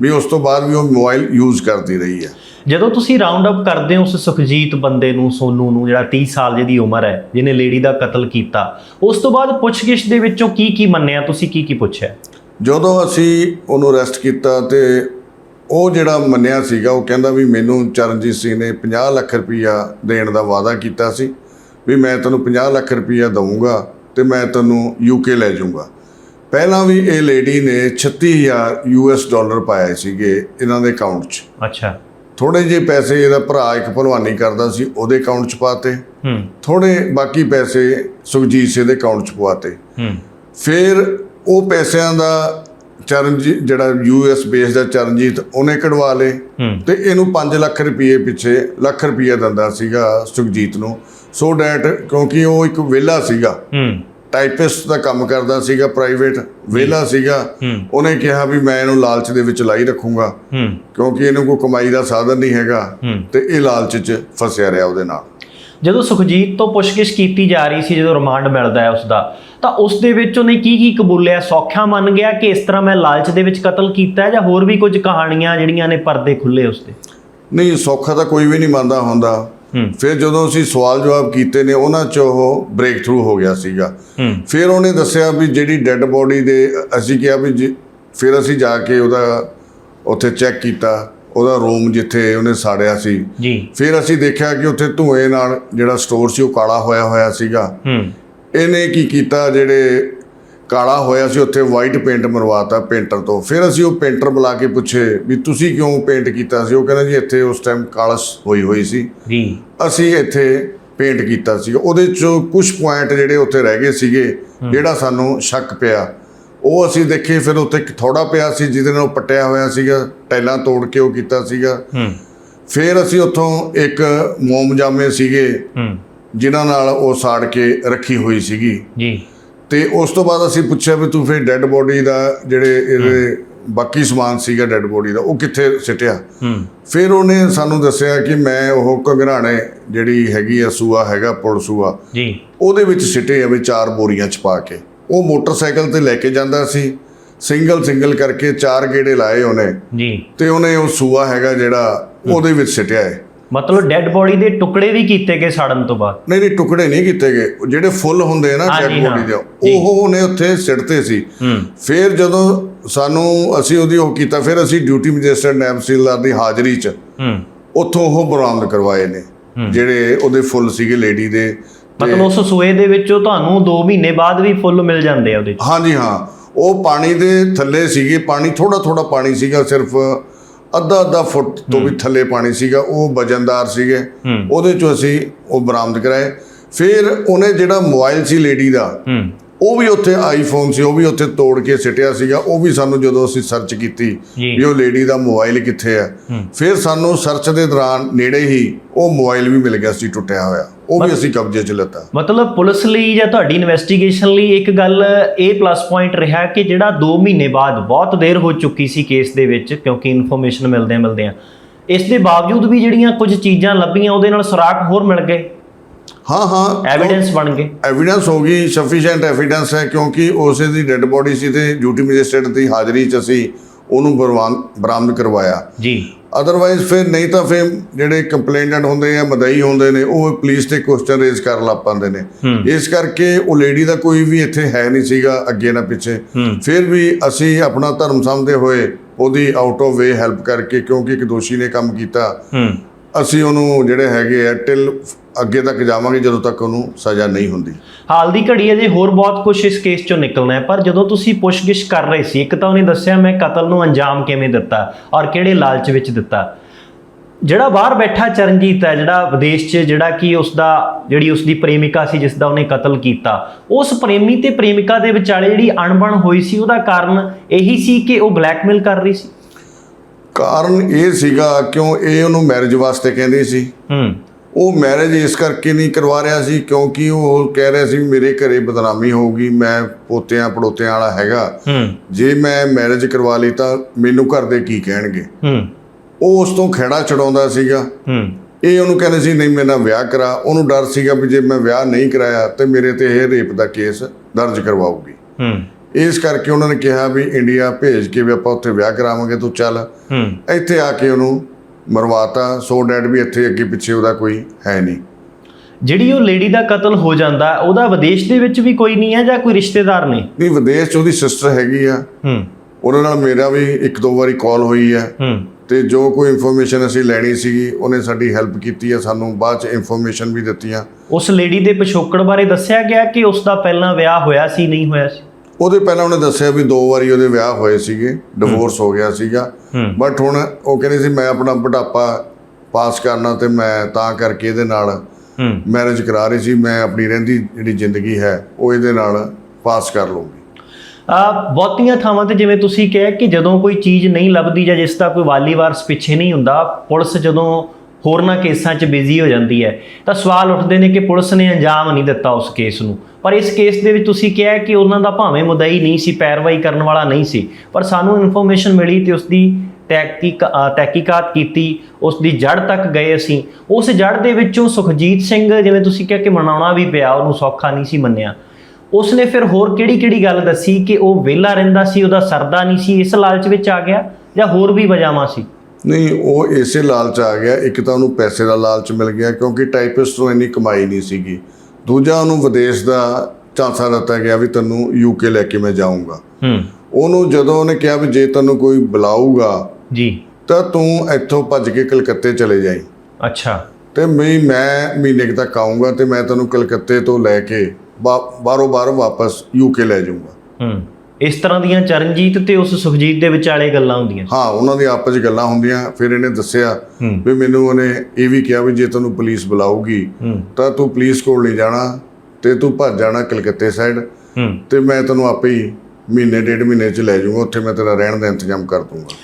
ਵੀ ਉਸ ਤੋਂ ਬਾਅਦ ਵੀ ਉਹ ਮੋਬਾਈਲ ਯੂਜ਼ ਕਰਦੀ ਰਹੀ ਹੈ। ਜਦੋਂ ਤੁਸੀਂ ਰਾਉਂਡ ਅਪ ਕਰਦੇ ਹੋ ਉਸ ਸੁਖਜੀਤ ਬੰਦੇ ਨੂੰ ਸੋਨੂ ਨੂੰ ਜਿਹੜਾ 30 ਸਾਲ ਜਿਹਦੀ ਉਮਰ ਹੈ ਜਿਹਨੇ ਲੇਡੀ ਦਾ ਕਤਲ ਕੀਤਾ ਉਸ ਤੋਂ ਬਾਅਦ ਪੁੱਛਗਿੱਛ ਦੇ ਵਿੱਚੋਂ ਕੀ ਕੀ ਮੰਨਿਆ ਤੁਸੀਂ ਕੀ ਕੀ ਪੁੱਛਿਆ? ਜਦੋਂ ਅਸੀਂ ਉਹਨੂੰ ਅਰੈਸਟ ਕੀਤਾ ਤੇ ਉਹ ਜਿਹੜਾ ਮੰਨਿਆ ਸੀਗਾ ਉਹ ਕਹਿੰਦਾ ਵੀ ਮੈਨੂੰ ਚਰਨਜੀਤ ਸਿੰਘ ਨੇ 50 ਲੱਖ ਰੁਪਈਆ ਦੇਣ ਦਾ ਵਾਅਦਾ ਕੀਤਾ ਸੀ ਵੀ ਮੈਂ ਤੈਨੂੰ 50 ਲੱਖ ਰੁਪਈਆ ਦਊਂਗਾ ਤੇ ਮੈਂ ਤੈਨੂੰ ਯੂਕੇ ਲੈ ਜਾਊਂਗਾ। ਪਹਿਲਾਂ ਵੀ ਇਹ ਲੇਡੀ ਨੇ 36000 ਯੂਐਸ ਡਾਲਰ ਪਾਏ ਸੀਗੇ ਇਹਨਾਂ ਦੇ ਅਕਾਊਂਟ 'ਚ। ਅੱਛਾ। ਥੋੜੇ ਜਿਹੇ ਪੈਸੇ ਇਹਦਾ ਭਰਾ ਇੱਕ ਭਲਵਾਨੀ ਕਰਦਾ ਸੀ ਉਹਦੇ ਅਕਾਊਂਟ 'ਚ ਪਾਤੇ। ਹੂੰ। ਥੋੜੇ ਬਾਕੀ ਪੈਸੇ ਸੁਖਜੀਤ ਸਿੰਘ ਦੇ ਅਕਾਊਂਟ 'ਚ ਪਵਾਤੇ। ਹੂੰ। ਫਿਰ ਉਹ ਪੈਸਿਆਂ ਦਾ ਚਰਨਜੀਤ ਜਿਹੜਾ ਯੂਐਸ ਬੇਸ ਦਾ ਚਰਨਜੀਤ ਉਹਨੇ ਕਢਵਾ ਲਏ। ਤੇ ਇਹਨੂੰ 5 ਲੱਖ ਰੁਪਏ ਪਿੱਛੇ ਲੱਖ ਰੁਪਏ ਦਿੰਦਾ ਸੀਗਾ ਸੁਖਜੀਤ ਨੂੰ। ਸੋ ਡੈਟ ਕਿਉਂਕਿ ਉਹ ਇੱਕ ਵਿਹਲਾ ਸੀਗਾ। ਟਾਈਪਿਸਟ ਦਾ ਕੰਮ ਕਰਦਾ ਸੀਗਾ ਪ੍ਰਾਈਵੇਟ ਵਿਹਲਾ ਸੀਗਾ। ਉਹਨੇ ਕਿਹਾ ਵੀ ਮੈਂ ਇਹਨੂੰ ਲਾਲਚ ਦੇ ਵਿੱਚ ਲਾਈ ਰੱਖੂੰਗਾ। ਕਿਉਂਕਿ ਇਹਨੂੰ ਕੋਈ ਕਮਾਈ ਦਾ ਸਾਧਨ ਨਹੀਂ ਹੈਗਾ। ਤੇ ਇਹ ਲਾਲਚ 'ਚ ਫਸਿਆ ਰਿਹਾ ਉਹਦੇ ਨਾਲ। ਜਦੋਂ ਸੁਖਜੀਤ ਤੋਂ ਪੁੱਛਗਿੱਛ ਕੀਤੀ ਜਾ ਰਹੀ ਸੀ ਜਦੋਂ ਰਿਮਾਂਡ ਮਿਲਦਾ ਹੈ ਉਸ ਦਾ ਤਾਂ ਉਸ ਦੇ ਵਿੱਚ ਉਹਨੇ ਕੀ ਕੀ ਕਬੂਲਿਆ? ਸੌਖਿਆ ਮੰਨ ਗਿਆ ਕਿ ਇਸ ਤਰ੍ਹਾਂ ਮੈਂ ਲਾਲਚ ਦੇ ਵਿੱਚ ਕਤਲ ਕੀਤਾ ਜਾਂ ਹੋਰ ਵੀ ਕੁਝ ਕਹਾਣੀਆਂ ਜਿਹੜੀਆਂ ਨੇ ਪਰਦੇ ਖੁੱਲੇ ਉਸ ਦੇ ਨਹੀਂ ਸੌਖਾ ਤਾਂ ਕੋਈ ਵੀ ਨਹੀਂ ਮੰਨਦਾ ਹੁੰਦਾ। ਫਿਰ ਜਦੋਂ ਅਸੀਂ ਸਵਾਲ ਜਵਾਬ ਕੀਤੇ ਨੇ ਉਹਨਾਂ 'ਚ ਉਹ ਬ੍ਰੇਕ ਥਰੂ ਹੋ ਗਿਆ ਸੀਗਾ। ਫਿਰ ਉਹਨੇ ਦੱਸਿਆ ਵੀ ਜਿਹੜੀ ਡੈੱਡ ਬੋਡੀ ਦੇ ਅਸੀਂ ਕਿਹਾ ਵੀ ਫਿਰ ਅਸੀਂ ਜਾ ਕੇ ਉਹਦਾ ਉੱਥੇ ਚੈੱਕ ਕੀਤਾ। ਉਹਦਾ ਰੂਮ ਜਿੱਥੇ ਉਹਨੇ ਸਾੜਿਆ ਸੀ। ਜੀ। ਫਿਰ ਅਸੀਂ ਦੇਖਿਆ ਕਿ ਉੱਥੇ ਧੂਏ ਨਾਲ ਜਿਹੜਾ ਸਟੋਰ ਸੀ ਉਹ ਕਾਲਾ ਹੋਇਆ ਹੋਇਆ ਸੀਗਾ। ਹੂੰ। ਇਹਨੇ ਕੀ ਕੀਤਾ? ਜਿਹੜੇ ਕਾਲਾ ਹੋਇਆ ਸੀ ਉੱਥੇ ਵਾਈਟ ਪੇਂਟ ਮਰਵਾਤਾ ਪੇਂਟਰ ਤੋਂ। ਫਿਰ ਅਸੀਂ ਉਹ ਪੇਂਟਰ ਬੁਲਾ ਕੇ ਪੁੱਛੇ ਵੀ ਤੁਸੀਂ ਕਿਉਂ ਪੇਂਟ ਕੀਤਾ ਸੀ? ਉਹ ਕਹਿੰਦਾ ਜੀ ਇੱਥੇ ਉਸ ਟਾਈਮ ਕਾਲਸ ਹੋਈ ਹੋਈ ਸੀ। ਜੀ। ਅਸੀਂ ਇੱਥੇ ਪੇਂਟ ਕੀਤਾ ਸੀ। ਉਹਦੇ ਚੋਂ ਕੁਝ ਪੁਆਇੰਟ ਜਿਹੜੇ ਉੱਥੇ ਰਹਿ ਗਏ ਸੀਗੇ ਜਿਹੜਾ ਸਾਨੂੰ ਸ਼ੱਕ ਪਿਆ। ਉਹ ਅਸੀਂ ਦੇਖੇ ਫਿਰ ਉੱਥੇ ਇੱਕ ਥੋੜਾ ਪਿਆ ਸੀ ਜਿਹਦੇ ਨਾਲ ਪੱਟਿਆ ਹੋਇਆ ਸੀਗਾ। ਟਾਈਲਾਂ ਤੋੜ ਕੇ ਉਹ ਕੀਤਾ ਸੀਗਾ। ਹੂੰ। ਫਿਰ ਅਸੀਂ ਉੱਥੋਂ ਇੱਕ ਮੋਮ ਜਾਮੇ ਸੀਗੇ। ਹੂੰ। ਜਿਨ੍ਹਾਂ ਨਾਲ ਉਹ ਸਾੜ ਕੇ ਰੱਖੀ ਹੋਈ ਸੀਗੀ। ਜੀ। ਤੇ ਉਸ ਤੋਂ ਬਾਅਦ ਅਸੀਂ ਪੁੱਛਿਆ ਵੀ ਤੂੰ ਫਿਰ ਡੈੱਡ ਬੋਡੀ ਦਾ ਜਿਹੜੇ ਇਹਦੇ ਬਾਕੀ ਸਮਾਨ ਸੀਗਾ ਡੈੱਡ ਬੋਡੀ ਦਾ ਉਹ ਕਿੱਥੇ ਸਿੱਟਿਆ? ਹੂੰ। ਫਿਰ ਉਹਨੇ ਸਾਨੂੰ ਦੱਸਿਆ ਕਿ ਮੈਂ ਉਹ ਘਗਰਾਣੇ ਜਿਹੜੀ ਹੈਗੀ ਆ ਸੂਆ ਹੈਗਾ ਪੁਲ ਸੂਆ ਜੀ। ਉਹਦੇ ਵਿੱਚ ਸਿੱਟੇ ਆ ਵੀ ਚਾਰ ਬੋਰੀਆਂ ਚ ਪਾ ਕੇ। ਉਹ ਮੋਟਰਸਾਈਕਲ ਤੇ ਲੈ ਕੇ ਜਾਂਦਾ ਸੀ ਸਿੰਗਲ ਸਿੰਗਲ ਕਰਕੇ ਚਾਰ ਗੇੜੇ ਲਾਏ ਉਹਨੇ। ਜੀ। ਤੇ ਉਹਨੇ ਉਹ ਸੂਆ ਹੈਗਾ ਜਿਹੜਾ ਉਹਦੇ ਵਿੱਚ ਸਿੱਟਿਆ ਹੈ ਮਤਲਬ ਡੈੱਡ ਬੋਡੀ ਦੇ ਟੁਕੜੇ ਵੀ ਕੀਤੇ ਗਏ ਸੜਨ ਤੋਂ ਬਾਅਦ। ਨਹੀਂ ਨਹੀਂ ਟੁਕੜੇ ਨਹੀਂ ਕੀਤੇ ਗਏ। ਉਹ ਜਿਹੜੇ ਫੁੱਲ ਹੁੰਦੇ ਨਾ ਹਾਂਜੀ, ਡੈਡ ਬੋਡੀ ਹਾਂ। ਦੇ। ਉਹ ਉਹਨੇ ਉੱਥੇ ਸਿੱਟਤੇ ਸੀ। ਫਿਰ ਜਦੋਂ ਸਾਨੂੰ ਅਸੀਂ ਉਹਦੀ ਉਹ ਕੀਤਾ ਫਿਰ ਅਸੀਂ ਡਿਊਟੀ ਮੈਜਿਸਟਰੇਟ ਨਾਇਬ ਤਹਿਸੀਲਦਾਰ ਦੀ ਹਾਜ਼ਰੀ 'ਚ ਹੂੰ। ਉੱਥੋਂ ਉਹ ਬਰਾਮਦ ਕਰਵਾਏ ਨੇ ਜਿਹੜੇ ਉਹਦੇ ਫੁੱਲ ਸੀਗੇ ਲੇਡੀ ਦੇ। ਮਤਲਬ ਉਸ ਸੂਏ ਦੇ ਵਿੱਚੋਂ ਤੁਹਾਨੂੰ 2 ਮਹੀਨੇ ਬਾਅਦ ਵੀ ਫੁੱਲ ਮਿਲ ਜਾਂਦੇ ਆ ਉਹਦੇ 'ਚ। ਹਾਂਜੀ ਹਾਂ। ਉਹ ਪਾਣੀ ਦੇ ਥੱਲੇ ਸੀਗੇ ਪਾਣੀ ਥੋੜਾ ਥੋੜਾ ਪਾਣੀ ਸੀਗਾ ਸਿਰਫ ਅੱਧਾ ਅੱਧਾ ਫੁੱਟ ਤੋਂ ਵੀ ਥੱਲੇ ਪਾਣੀ ਸੀਗਾ ਉਹ ਵਜਨਦਾਰ ਸੀਗੇ। ਉਹਦੇ ਚੋਂ ਅਸੀਂ ਉਹ ਬਰਾਮਦ ਕਰਾਏ। ਫਿਰ ਉਹਨੇ ਜਿਹੜਾ ਮੋਬਾਈਲ ਸੀ ਲੇਡੀ ਦਾ ਉਹ ਵੀ ਉੱਥੇ ਆਈਫੋਨ ਸੀ ਉਹ ਵੀ ਉੱਥੇ ਤੋੜ ਕੇ ਸਿੱਟਿਆ ਸੀਗਾ। ਉਹ ਵੀ ਸਾਨੂੰ ਜਦੋਂ ਅਸੀਂ ਸਰਚ ਕੀਤੀ। ਵੀ ਉਹ ਲੇਡੀ ਦਾ ਮੋਬਾਈਲ ਕਿੱਥੇ ਹੂੰ। ਫਿਰ ਸਾਨੂੰ ਸਰਚ ਦੇ ਦੌਰਾਨ ਨੇੜੇ ਹੀ ਉਹ ਮੋਬਾਈਲ ਵੀ ਮਿਲ ਗਿਆ ਸੀ ਟੁੱਟਿਆ ਹੋਇਆ। ਉਹ ਵੀ ਅਸੀਂ ਕਬਜ਼ੇ 'ਚ ਲਿੱਤਾ। ਮਤਲਬ ਪੁਲਿਸ ਲਈ ਜਾਂ ਤੁਹਾਡੀ ਇਨਵੈਸਟੀਗੇਸ਼ਨ ਲਈ ਇੱਕ ਗੱਲ ਇਹ ਪਲੱਸ ਪੁਆਇੰਟ ਰਿਹਾ ਕਿ ਜਿਹੜਾ 2 ਮਹੀਨੇ ਬਾਅਦ ਬਹੁਤ ਦੇਰ ਹੋ ਚੁੱਕੀ ਸੀ ਕੇਸ ਦੇ ਵਿੱਚ ਕਿਉਂਕਿ ਇਨਫੋਰਮੇਸ਼ਨ ਮਿਲਦੇ ਮਿਲਦੇ ਆ ਇਸ ਦੇ ਬਾਵਜੂਦ ਵੀ ਜਿਹੜੀਆਂ ਕੁਝ ਚੀਜ਼ਾਂ ਲੱਭੀਆਂ ਉਹਦੇ ਨਾਲ ਸੁਰਾਖ ਹੋਰ ਮਿਲ ਗਏ। ਹਾਂ ਹਾਂ। ਐਵੀਡੈਂਸ ਬਣ ਗਏ। ਐਵੀਡੈਂਸ ਹੋ ਗਈ ਸਫੀਸ਼ੀਐਂਟ ਐਵੀਡੈਂਸ ਹੈ ਕਿਉਂਕਿ ਉਸੇ ਦੀ ਡੈੱਡ ਬੋਡੀ ਸੀ ਤੇ ਡਿਊਟੀ ਮੈਜਿਸਟਰੇਟ ਦੀ ਹਾਜ਼ਰੀ 'ਚ ਅਸੀਂ ਉਹਨੂੰ ਬਰਾਮਦ ਕਰਵਾਇਆ। ਜੀ। ਅਦਰਵਾਈਜ਼ ਫਿਰ ਨਹੀਂ ਤਾਂ ਫਿਰ ਜਿਹੜੇ ਕੰਪਲੇਨੈਂਟ ਹੁੰਦੇ ਆ ਮਦਈ ਹੁੰਦੇ ਨੇ ਉਹ ਪੁਲਿਸ ਤੇ ਕੁਐਸਚਨ ਰੇਜ਼ ਕਰਨ ਲੱਗ ਪੈਂਦੇ ਨੇ। ਇਸ ਕਰਕੇ ਉਹ ਲੇਡੀ ਦਾ ਕੋਈ ਵੀ ਇੱਥੇ ਹੈ ਨਹੀਂ ਸੀਗਾ ਅੱਗੇ ਨਾ ਪਿੱਛੇ। ਫਿਰ ਵੀ ਅਸੀਂ ਆਪਣਾ ਧਰਮ ਸਮਝਦੇ ਹੋਏ ਉਹਦੀ ਆਊਟ ਆਫ ਵੇ ਹੈਲਪ ਕਰਕੇ ਕਿਉਂਕਿ ਇੱਕ ਦੋਸ਼ੀ ਨੇ ਕੰਮ ਕੀਤਾ। ਅਸੀਂ ਉਹਨੂੰ ਜਿਹੜੇ ਹੈਗੇ ਆ ਟਿਲ ਅੱਗੇ ਤੱਕ ਜਾਵਾਂਗੇ, ਜਦੋਂ ਤੱਕ ਉਹਨੂੰ ਸਜ਼ਾ ਨਹੀਂ ਹੁੰਦੀ। ਹਾਲ ਦੀ ਘੜੀ ਅਜੇ ਹੋਰ ਬਹੁਤ ਕੁਝ ਇਸ ਕੇਸ ਚੋਂ ਨਿਕਲਣਾ ਹੈ। ਪਰ ਜਦੋਂ ਤੁਸੀਂ ਪੁੱਛਗਿੱਛ ਕਰ ਰਹੇ ਸੀ, ਇੱਕ ਤਾਂ ਉਹਨੇ ਦੱਸਿਆ, ਮੈਂ ਕਤਲ ਨੂੰ ਅੰਜਾਮ ਕਿਵੇਂ ਦਿੱਤਾ ਔਰ ਕਿਹੜੇ ਲਾਲਚ ਵਿੱਚ ਦਿੱਤਾ? ਜਿਹੜਾ ਬਾਹਰ ਬੈਠਾ ਚਰਨਜੀਤ ਹੈ, ਜਿਹੜਾ ਵਿਦੇਸ਼ 'ਚ, ਜਿਹੜਾ ਕਿ ਉਸ ਦਾ ਜਿਹੜੀ ਉਸ ਦੀ ਪ੍ਰੇਮਿਕਾ ਸੀ ਜਿਸ ਦਾ ਉਹਨੇ ਕਤਲ ਕੀਤਾ, ਉਸ ਪ੍ਰੇਮੀ ਤੇ ਪ੍ਰੇਮਿਕਾ ਦੇ ਵਿਚਾਲੇ ਜਿਹੜੀ ਅਣਬਣ ਹੋਈ ਸੀ, ਉਹਦਾ ਕਾਰਨ ਇਹੀ ਸੀ ਕਿ ਉਹ ਬਲੈਕਮੇਲ ਕਰ ਰਹੀ ਸੀ? ਕਾਰਨ ਇਹ ਸੀਗਾ ਕਿਉਂ ਇਹ ਉਹਨੂੰ ਮੈਰਿਜ ਵਾਸਤੇ ਕਹਿੰਦੀ ਸੀ। ਹੂੰ। ਉਹ ਮੈਰਿਜ ਇਸ ਕਰਕੇ ਨਹੀਂ ਕਰਵਾ ਰਿਹਾ ਸੀ ਕਿਉਂਕਿ ਉਹ ਕਹਿ ਰਿਹਾ ਸੀ ਮੇਰੇ ਘਰੇ ਬਦਨਾਮੀ ਹੋਊਗੀ ਮੈਂ ਪੋਤਿਆਂ ਪੜੋਤਿਆਂ ਵਾਲਾ ਹੈਗਾ। ਹੂੰ। ਜੇ ਮੈਂ ਮੈਰਿਜ ਕਰਵਾ ਲਈ ਤਾਂ ਮੈਨੂੰ ਘਰ ਦੇ ਕੀ ਕਹਿਣਗੇ? ਹੂੰ। ਉਹ ਉਸ ਤੋਂ ਖੇੜਾ ਛਡਾਉਂਦਾ ਸੀਗਾ। ਹੂੰ। ਇਹ ਉਹਨੂੰ ਕਹਿੰਦੇ ਸੀ ਨਹੀਂ ਮੇਰੇ ਵਿਆਹ ਕਰਾ। ਉਹਨੂੰ ਡਰ ਸੀਗਾ ਵੀ ਜੇ ਮੈਂ ਵਿਆਹ ਨਹੀਂ ਕਰਾਇਆ ਤੇ ਮੇਰੇ ਤੇ ਇਹ ਰੇਪ ਦਾ ਕੇਸ ਦਰਜ ਕਰਵਾਉਗੀ ਇਸ ਕਰਕੇ ਉਹਨਾਂ ਨੇ ਕਿਹਾ ਵੀ ਇੰਡੀਆ ਭੇਜ ਕੇ ਵੀ ਆਪਾਂ ਉੱਥੇ ਵਿਆਹ ਕਰਾਵਾਂਗੇ ਤੂੰ ਚੱਲ। ਇੱਥੇ ਆ ਕੇ ਉਹਨੂੰ ਮਰਵਾਤਾ। ਸੋ ਡੈਡ ਵੀ ਇੱਥੇ ਅੱਗੇ ਪਿੱਛੇ ਉਹਦਾ ਕੋਈ ਹੈ ਨਹੀਂ। ਜਿਹੜੀ ਉਹ ਲੇਡੀ ਦਾ ਕਤਲ ਹੋ ਜਾਂਦਾ ਉਹਦਾ ਵਿਦੇਸ਼ ਦੇ ਵਿੱਚ ਵੀ ਕੋਈ ਨਹੀਂ ਹੈ ਜਾਂ ਕੋਈ ਰਿਸ਼ਤੇਦਾਰ ਨੇ? ਨਹੀਂ ਵਿਦੇਸ਼ 'ਚ ਉਹਦੀ ਸਿਸਟਰ ਹੈਗੀ ਆ। ਹੂੰ। ਉਹਨਾਂ ਨਾਲ ਮੇਰਾ ਵੀ ਇੱਕ ਦੋ ਵਾਰੀ ਕਾਲ ਹੋਈ ਹੈ ਹੂੰ। ਤੇ ਜੋ ਕੋਈ ਇਨਫੋਰਮੇਸ਼ਨ ਅਸੀਂ ਲੈਣੀ ਸੀਗੀ ਉਹਨੇ ਸਾਡੀ ਹੈਲਪ ਕੀਤੀ ਹੈ ਸਾਨੂੰ ਬਾਅਦ 'ਚ ਇਨਫੋਰਮੇਸ਼ਨ ਵੀ ਦਿੱਤੀਆਂ। ਉਸ ਲੇਡੀ ਦੇ ਪਿਛੋਕੜ ਬਾਰੇ ਦੱਸਿਆ ਗਿਆ ਕਿ ਉਸ ਦਾ ਪਹਿਲਾਂ ਵਿਆਹ ਹੋਇਆ ਸੀ ਨਹੀਂ ਹੋਇਆ ਸੀ? ਉਹਦੇ ਪਹਿਲਾਂ ਉਹਨੇ ਦੱਸਿਆ ਵੀ ਦੋ ਵਾਰੀ ਉਹਦੇ ਵਿਆਹ ਹੋਏ ਸੀਗੇ ਡਿਵੋਰਸ ਹੋ ਗਿਆ ਸੀਗਾ। ਬਟ ਹੁਣ ਉਹ ਕਹਿੰਦੇ ਸੀ ਮੈਂ ਆਪਣਾ ਬੁਢਾਪਾ ਪਾਸ ਕਰਨਾ ਤੇ ਮੈਂ ਤਾਂ ਕਰਕੇ ਇਹਦੇ ਨਾਲ ਮੈਰਿਜ ਕਰਾ ਰਹੀ ਸੀ ਮੈਂ ਆਪਣੀ ਰਹਿੰਦੀ ਜਿਹੜੀ ਜ਼ਿੰਦਗੀ ਹੈ ਉਹ ਇਹਦੇ ਨਾਲ ਪਾਸ ਕਰ ਲੂੰਗੀ ਆ ਬਹੁਤੀਆਂ ਥਾਵਾਂ ਤੇ ਜਿਵੇਂ ਤੁਸੀਂ ਕਿਹਾ ਕਿ ਜਦੋਂ ਕੋਈ ਚੀਜ਼ ਨਹੀਂ ਲੱਭਦੀ ਜਾਂ ਜਿਸ ਦਾ ਕੋਈ ਵਾਲੀ ਵਾਰਸ ਪਿੱਛੇ ਨਹੀਂ ਹੁੰਦਾ ਪੁਲਿਸ ਜਦੋਂ ਹੋਰਨਾਂ ਕੇਸਾਂ 'ਚ ਬਿਜ਼ੀ ਹੋ ਜਾਂਦੀ ਹੈ। ਤਾਂ ਸਵਾਲ ਉੱਠਦੇ ਨੇ ਕਿ ਪੁਲਿਸ ਨੇ ਅੰਜਾਮ ਨਹੀਂ ਦਿੱਤਾ ਉਸ ਕੇਸ ਨੂੰ। ਪਰ ਇਸ ਕੇਸ ਦੇ ਵਿੱਚ ਤੁਸੀਂ ਕਿਹਾ ਕਿ ਉਹਨਾਂ ਦਾ ਭਾਵੇਂ ਮੁਦਈ ਨਹੀਂ ਸੀ ਪੈਰਵਾਈ ਕਰਨ ਵਾਲਾ ਨਹੀਂ ਸੀ। ਪਰ ਸਾਨੂੰ ਇਨਫੋਰਮੇਸ਼ਨ ਮਿਲੀ ਤੇ ਉਸ ਦੀ ਤਹਿਕੀਕ ਅ, ਤਹਿਕੀਕਾਤ ਕੀਤੀ ਉਸ ਦੀ ਜੜ ਤੱਕ ਗਏ ਅਸੀਂ। ਉਸ ਜੜ ਦੇ ਵਿੱਚੋਂ ਸੁਖਜੀਤ ਸਿੰਘ ਜਿਵੇਂ ਤੁਸੀਂ ਕਿਹਾ ਕਿ ਮਨਾਉਣਾ ਵੀ ਪਿਆ ਉਹਨੂੰ ਸੌਖਾ ਨਹੀਂ ਸੀ ਮੰਨਿਆ। ਉਸਨੇ ਫਿਰ ਹੋਰ ਕਿਹੜੀ ਕਿਹੜੀ ਗੱਲ ਦੱਸੀ ਕਿ ਉਹ ਵਿਹਲਾ ਰਹਿੰਦਾ ਸੀ ਉਹਦਾ ਸਰਦਾ ਨਹੀਂ ਸੀ ਇਸ ਲਾਲਚ ਵਿੱਚ ਆ ਗਿਆ ਜਾਂ ਹੋਰ ਵੀ ਵਜਾਵਾਂ ਸੀ? ਨਹੀਂ ਉਹ ਇਸੇ ਲਾਲਚ ਆ ਗਿਆ। ਇੱਕ ਤਾਂ ਉਹਨੂੰ ਪੈਸੇ ਦਾ ਲਾਲਚ ਮਿਲ ਗਿਆ ਕਿਉਂਕਿ ਟਾਈਪਿਸਟ ਤੋਂ ਇੰਨੀ ਕਮਾਈ ਨਹੀਂ ਸੀਗੀ। ਦੂਜਾ ਉਹਨੂੰ ਵਿਦੇਸ਼ ਦਾ ਝਾਂਸਾ ਦਿੱਤਾ ਗਿਆ ਵੀ ਤੈਨੂੰ ਯੂਕੇ ਲੈ ਕੇ ਮੈਂ ਜਾਊਂਗਾ। ਹੂੰ। ਉਹਨੂੰ ਜਦੋਂ ਉਹਨੇ ਕਿਹਾ ਵੀ ਜੇ ਤੈਨੂੰ ਕੋਈ ਬੁਲਾਊਗਾ ਜੀ। ਤਾਂ ਤੂੰ ਇੱਥੋਂ ਭੱਜ ਕੇ ਕਲਕੱਤੇ ਚਲੇ ਜਾਈਂ। ਅੱਛਾ। ਤੇ ਮੈਂ ਮੈਂ ਮਹੀਨੇ ਕੁ ਤੱਕ ਆਊਂਗਾ ਤੇ ਮੈਂ ਤੈਨੂੰ ਕਲਕੱਤੇ ਤੋਂ ਲੈ ਕੇ ਬਾ- ਬਾਹਰੋਂ ਬਾਹਰ ਵਾਪਸ ਯੂਕੇ ਲੈ ਜਾਊਂਗਾ। ਹੂੰ। ਇਸ ਤਰ੍ਹਾਂ ਦੀਆਂ ਚਰਨਜੀਤ ਤੇ ਉਸ ਸੁਖਜੀਤ ਦੇ ਵਿਚਾਲੇ ਗੱਲਾਂ ਹੁੰਦੀਆਂ ਹਾਂ ਉਹਨਾਂ ਦੀ ਆਪਸ 'ਚ ਗੱਲਾਂ ਹੁੰਦੀਆਂ ਫਿਰ ਇਹਨੇ ਦੱਸਿਆ ਵੀ ਮੈਨੂੰ ਉਹਨੇ ਇਹ ਵੀ ਕਿਹਾ ਵੀ ਜੇ ਤੈਨੂੰ ਪੁਲਿਸ ਬੁਲਾਊਗੀ ਤਾਂ ਤੂੰ ਪੁਲਿਸ ਕੋਲ ਨਹੀਂ ਜਾਣਾ ਤੇ ਤੂੰ ਭੱਜ ਜਾਣਾ ਕਲਕੱਤੇ ਸਾਈਡ ਤੇ ਮੈਂ ਤੈਨੂੰ ਆਪੇ ਹੀ ਮਹੀਨੇ ਡੇਢ ਮਹੀਨੇ 'ਚ ਲੈ ਜਾਊਂਗਾ ਉੱਥੇ ਮੈਂ ਤੇਰਾ ਰਹਿਣ ਦਾ ਇੰਤਜ਼ਾਮ ਕਰ ਦੂੰਗਾ।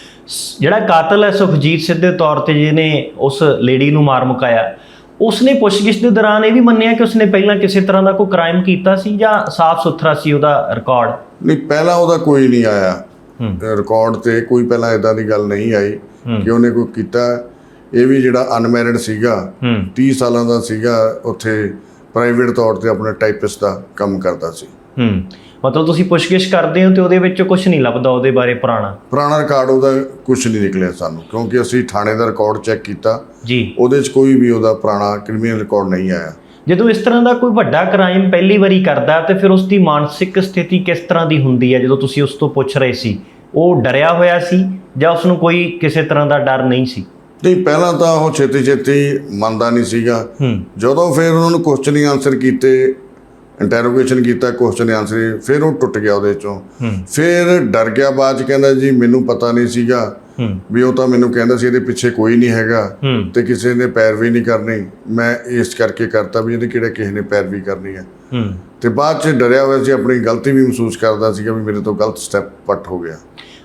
ਜਿਹੜਾ ਕਾਤਲ ਹੈ ਸੁਖਜੀਤ ਸਿੱਧੇ ਤੌਰ ਤੇ ਜਿਹਨੇ ਉਸ ਲੇਡੀ ਨੂੰ ਮਾਰ ਮੁਕਾਇਆ ਉਸਨੇ ਪੁੱਛਗਿੱਛ ਦੇ ਦੌਰਾਨ ਇਹ ਵੀ ਮੰਨਿਆ ਕਿ ਉਸਨੇ ਪਹਿਲਾਂ ਕਿਸੇ ਤਰ੍ਹਾਂ ਦਾ ਕੋਈ ਕ੍ਰਾਈਮ ਕੀਤਾ ਸੀ ਜਾਂ ਸਾਫ਼ ਸੁਥਰਾ ਸੀ ਉਹਦਾ ਰਿਕਾਰਡ ਨਹੀਂ ਪਹਿਲਾਂ ਉਹਦਾ ਕੋਈ ਨਹੀਂ ਆਇਆ। ਰਿਕਾਰਡ ਤੇ ਕੋਈ ਪਹਿਲਾਂ ਇਦਾਂ ਦੀ ਗੱਲ ਨਹੀਂ ਆਈ। ਕਿ ਉਹਨੇ ਕੋਈ ਕੀਤਾ। ਇਹ ਵੀ ਜਿਹੜਾ ਅਨਮੈਰਿਡ ਸੀਗਾ ਹੂੰ। 30 ਸਾਲਾਂ ਦਾ ਸੀਗਾ ਉੱਥੇ ਪ੍ਰਾਈਵੇਟ ਤੌਰ ਤੇ ਆਪਣੇ ਟਾਈਪਿਸਟ ਦਾ ਕੰਮ ਕਰਦਾ ਸੀ। ਹੂੰ। ਮਤਲਬ ਤੁਸੀਂ ਪੁੱਛਗਿੱਛ ਕਰਦੇ ਹੋ ਤੇ ਉਹਦੇ ਵਿੱਚ ਕੁਝ ਨਹੀਂ ਲੱਭਦਾ ਉਹਦੇ ਬਾਰੇ ਪੁਰਾਣਾ? ਪੁਰਾਣਾ ਰਿਕਾਰਡ ਉਹਦਾ ਕੁਝ ਨਹੀਂ ਨਿਕਲਿਆ ਸਾਨੂੰ ਕਿਉਂਕਿ ਅਸੀਂ ਥਾਣੇ ਦਾ ਰਿਕਾਰਡ ਚੈੱਕ ਕੀਤਾ। ਜੀ। ਉਹਦੇ 'ਚ ਕੋਈ ਵੀ ਉਹਦਾ ਪੁਰਾਣਾ ਕ੍ਰਿਮੀਨਲ ਰਿਕਾਰਡ ਨਹੀਂ ਆਇਆ। ਜਦੋਂ ਇਸ ਤਰ੍ਹਾਂ ਦਾ ਕੋਈ ਵੱਡਾ ਕ੍ਰਾਈਮ ਪਹਿਲੀ ਵਾਰੀ ਕਰਦਾ ਤੇ ਫਿਰ ਉਸ ਦੀ ਮਾਨਸਿਕ ਸਥਿਤੀ ਕਿਸ ਤਰ੍ਹਾਂ ਦੀ ਹੁੰਦੀ ਹੈ ਜਦੋਂ ਤੁਸੀਂ ਉਸ ਤੋਂ ਪੁੱਛ ਰਹੇ ਸੀ? ਉਹ ਡਰਿਆ ਹੋਇਆ ਸੀ ਜਾਂ ਉਸ ਨੂੰ ਕੋਈ ਕਿਸੇ ਤਰ੍ਹਾਂ ਦਾ ਡਰ ਨਹੀਂ ਸੀ? ਨਹੀਂ ਪਹਿਲਾਂ ਤਾਂ ਉਹ ਛੇਤੀ ਛੇਤੀ ਮੰਨਦਾ ਨਹੀਂ ਸੀਗਾ। ਜਦੋਂ ਫਿਰ ਉਹਨਾਂ ਨੂੰ ਕੁਐਸਚਨ ਆਨਸਰ ਕੀਤੇ ਇੰਟਰੋਗੇਸ਼ਨ ਕੀਤਾ ਕੁਐਸਚਨ ਆਨਸਰ ਫਿਰ ਉਹ ਟੁੱਟ ਗਿਆ ਉਹਦੇ ਚੋਂ। ਫਿਰ ਡਰ ਗਿਆ ਬਾਅਦ ਚ ਕਹਿੰਦਾ ਜੀ ਮੈਨੂੰ ਪਤਾ ਨਹੀਂ ਸੀਗਾ ਵੀ ਉਹ ਤਾਂ ਮੈਨੂੰ ਕਹਿੰਦਾ ਸੀ ਇਹਦੇ ਪਿੱਛੇ ਕੋਈ ਨਹੀਂ ਹੈਗਾ ਤੇ ਕਿਸੇ ਨੇ ਪੈਰਵੀ ਨਹੀਂ ਕਰਨੀ। ਮੈਂ ਇਸ ਕਰਕੇ ਕਰਤਾ ਵੀ ਇਹਦੇ ਕਿਹੜੇ ਕਿਸੇ ਨੇ ਪੈਰਵੀ ਕਰਨੀ ਹੂੰ। ਤੇ ਬਾਅਦ ਚ ਡਰਿਆ ਹੋਇਆ ਸੀ ਆਪਣੀ ਗਲਤੀ ਵੀ ਮਹਿਸੂਸ ਕਰਦਾ ਸੀਗਾ ਵੀ ਮੇਰੇ ਤੋਂ ਗਲਤ ਸਟੈਪ ਪੱਟ ਹੋ ਗਿਆ।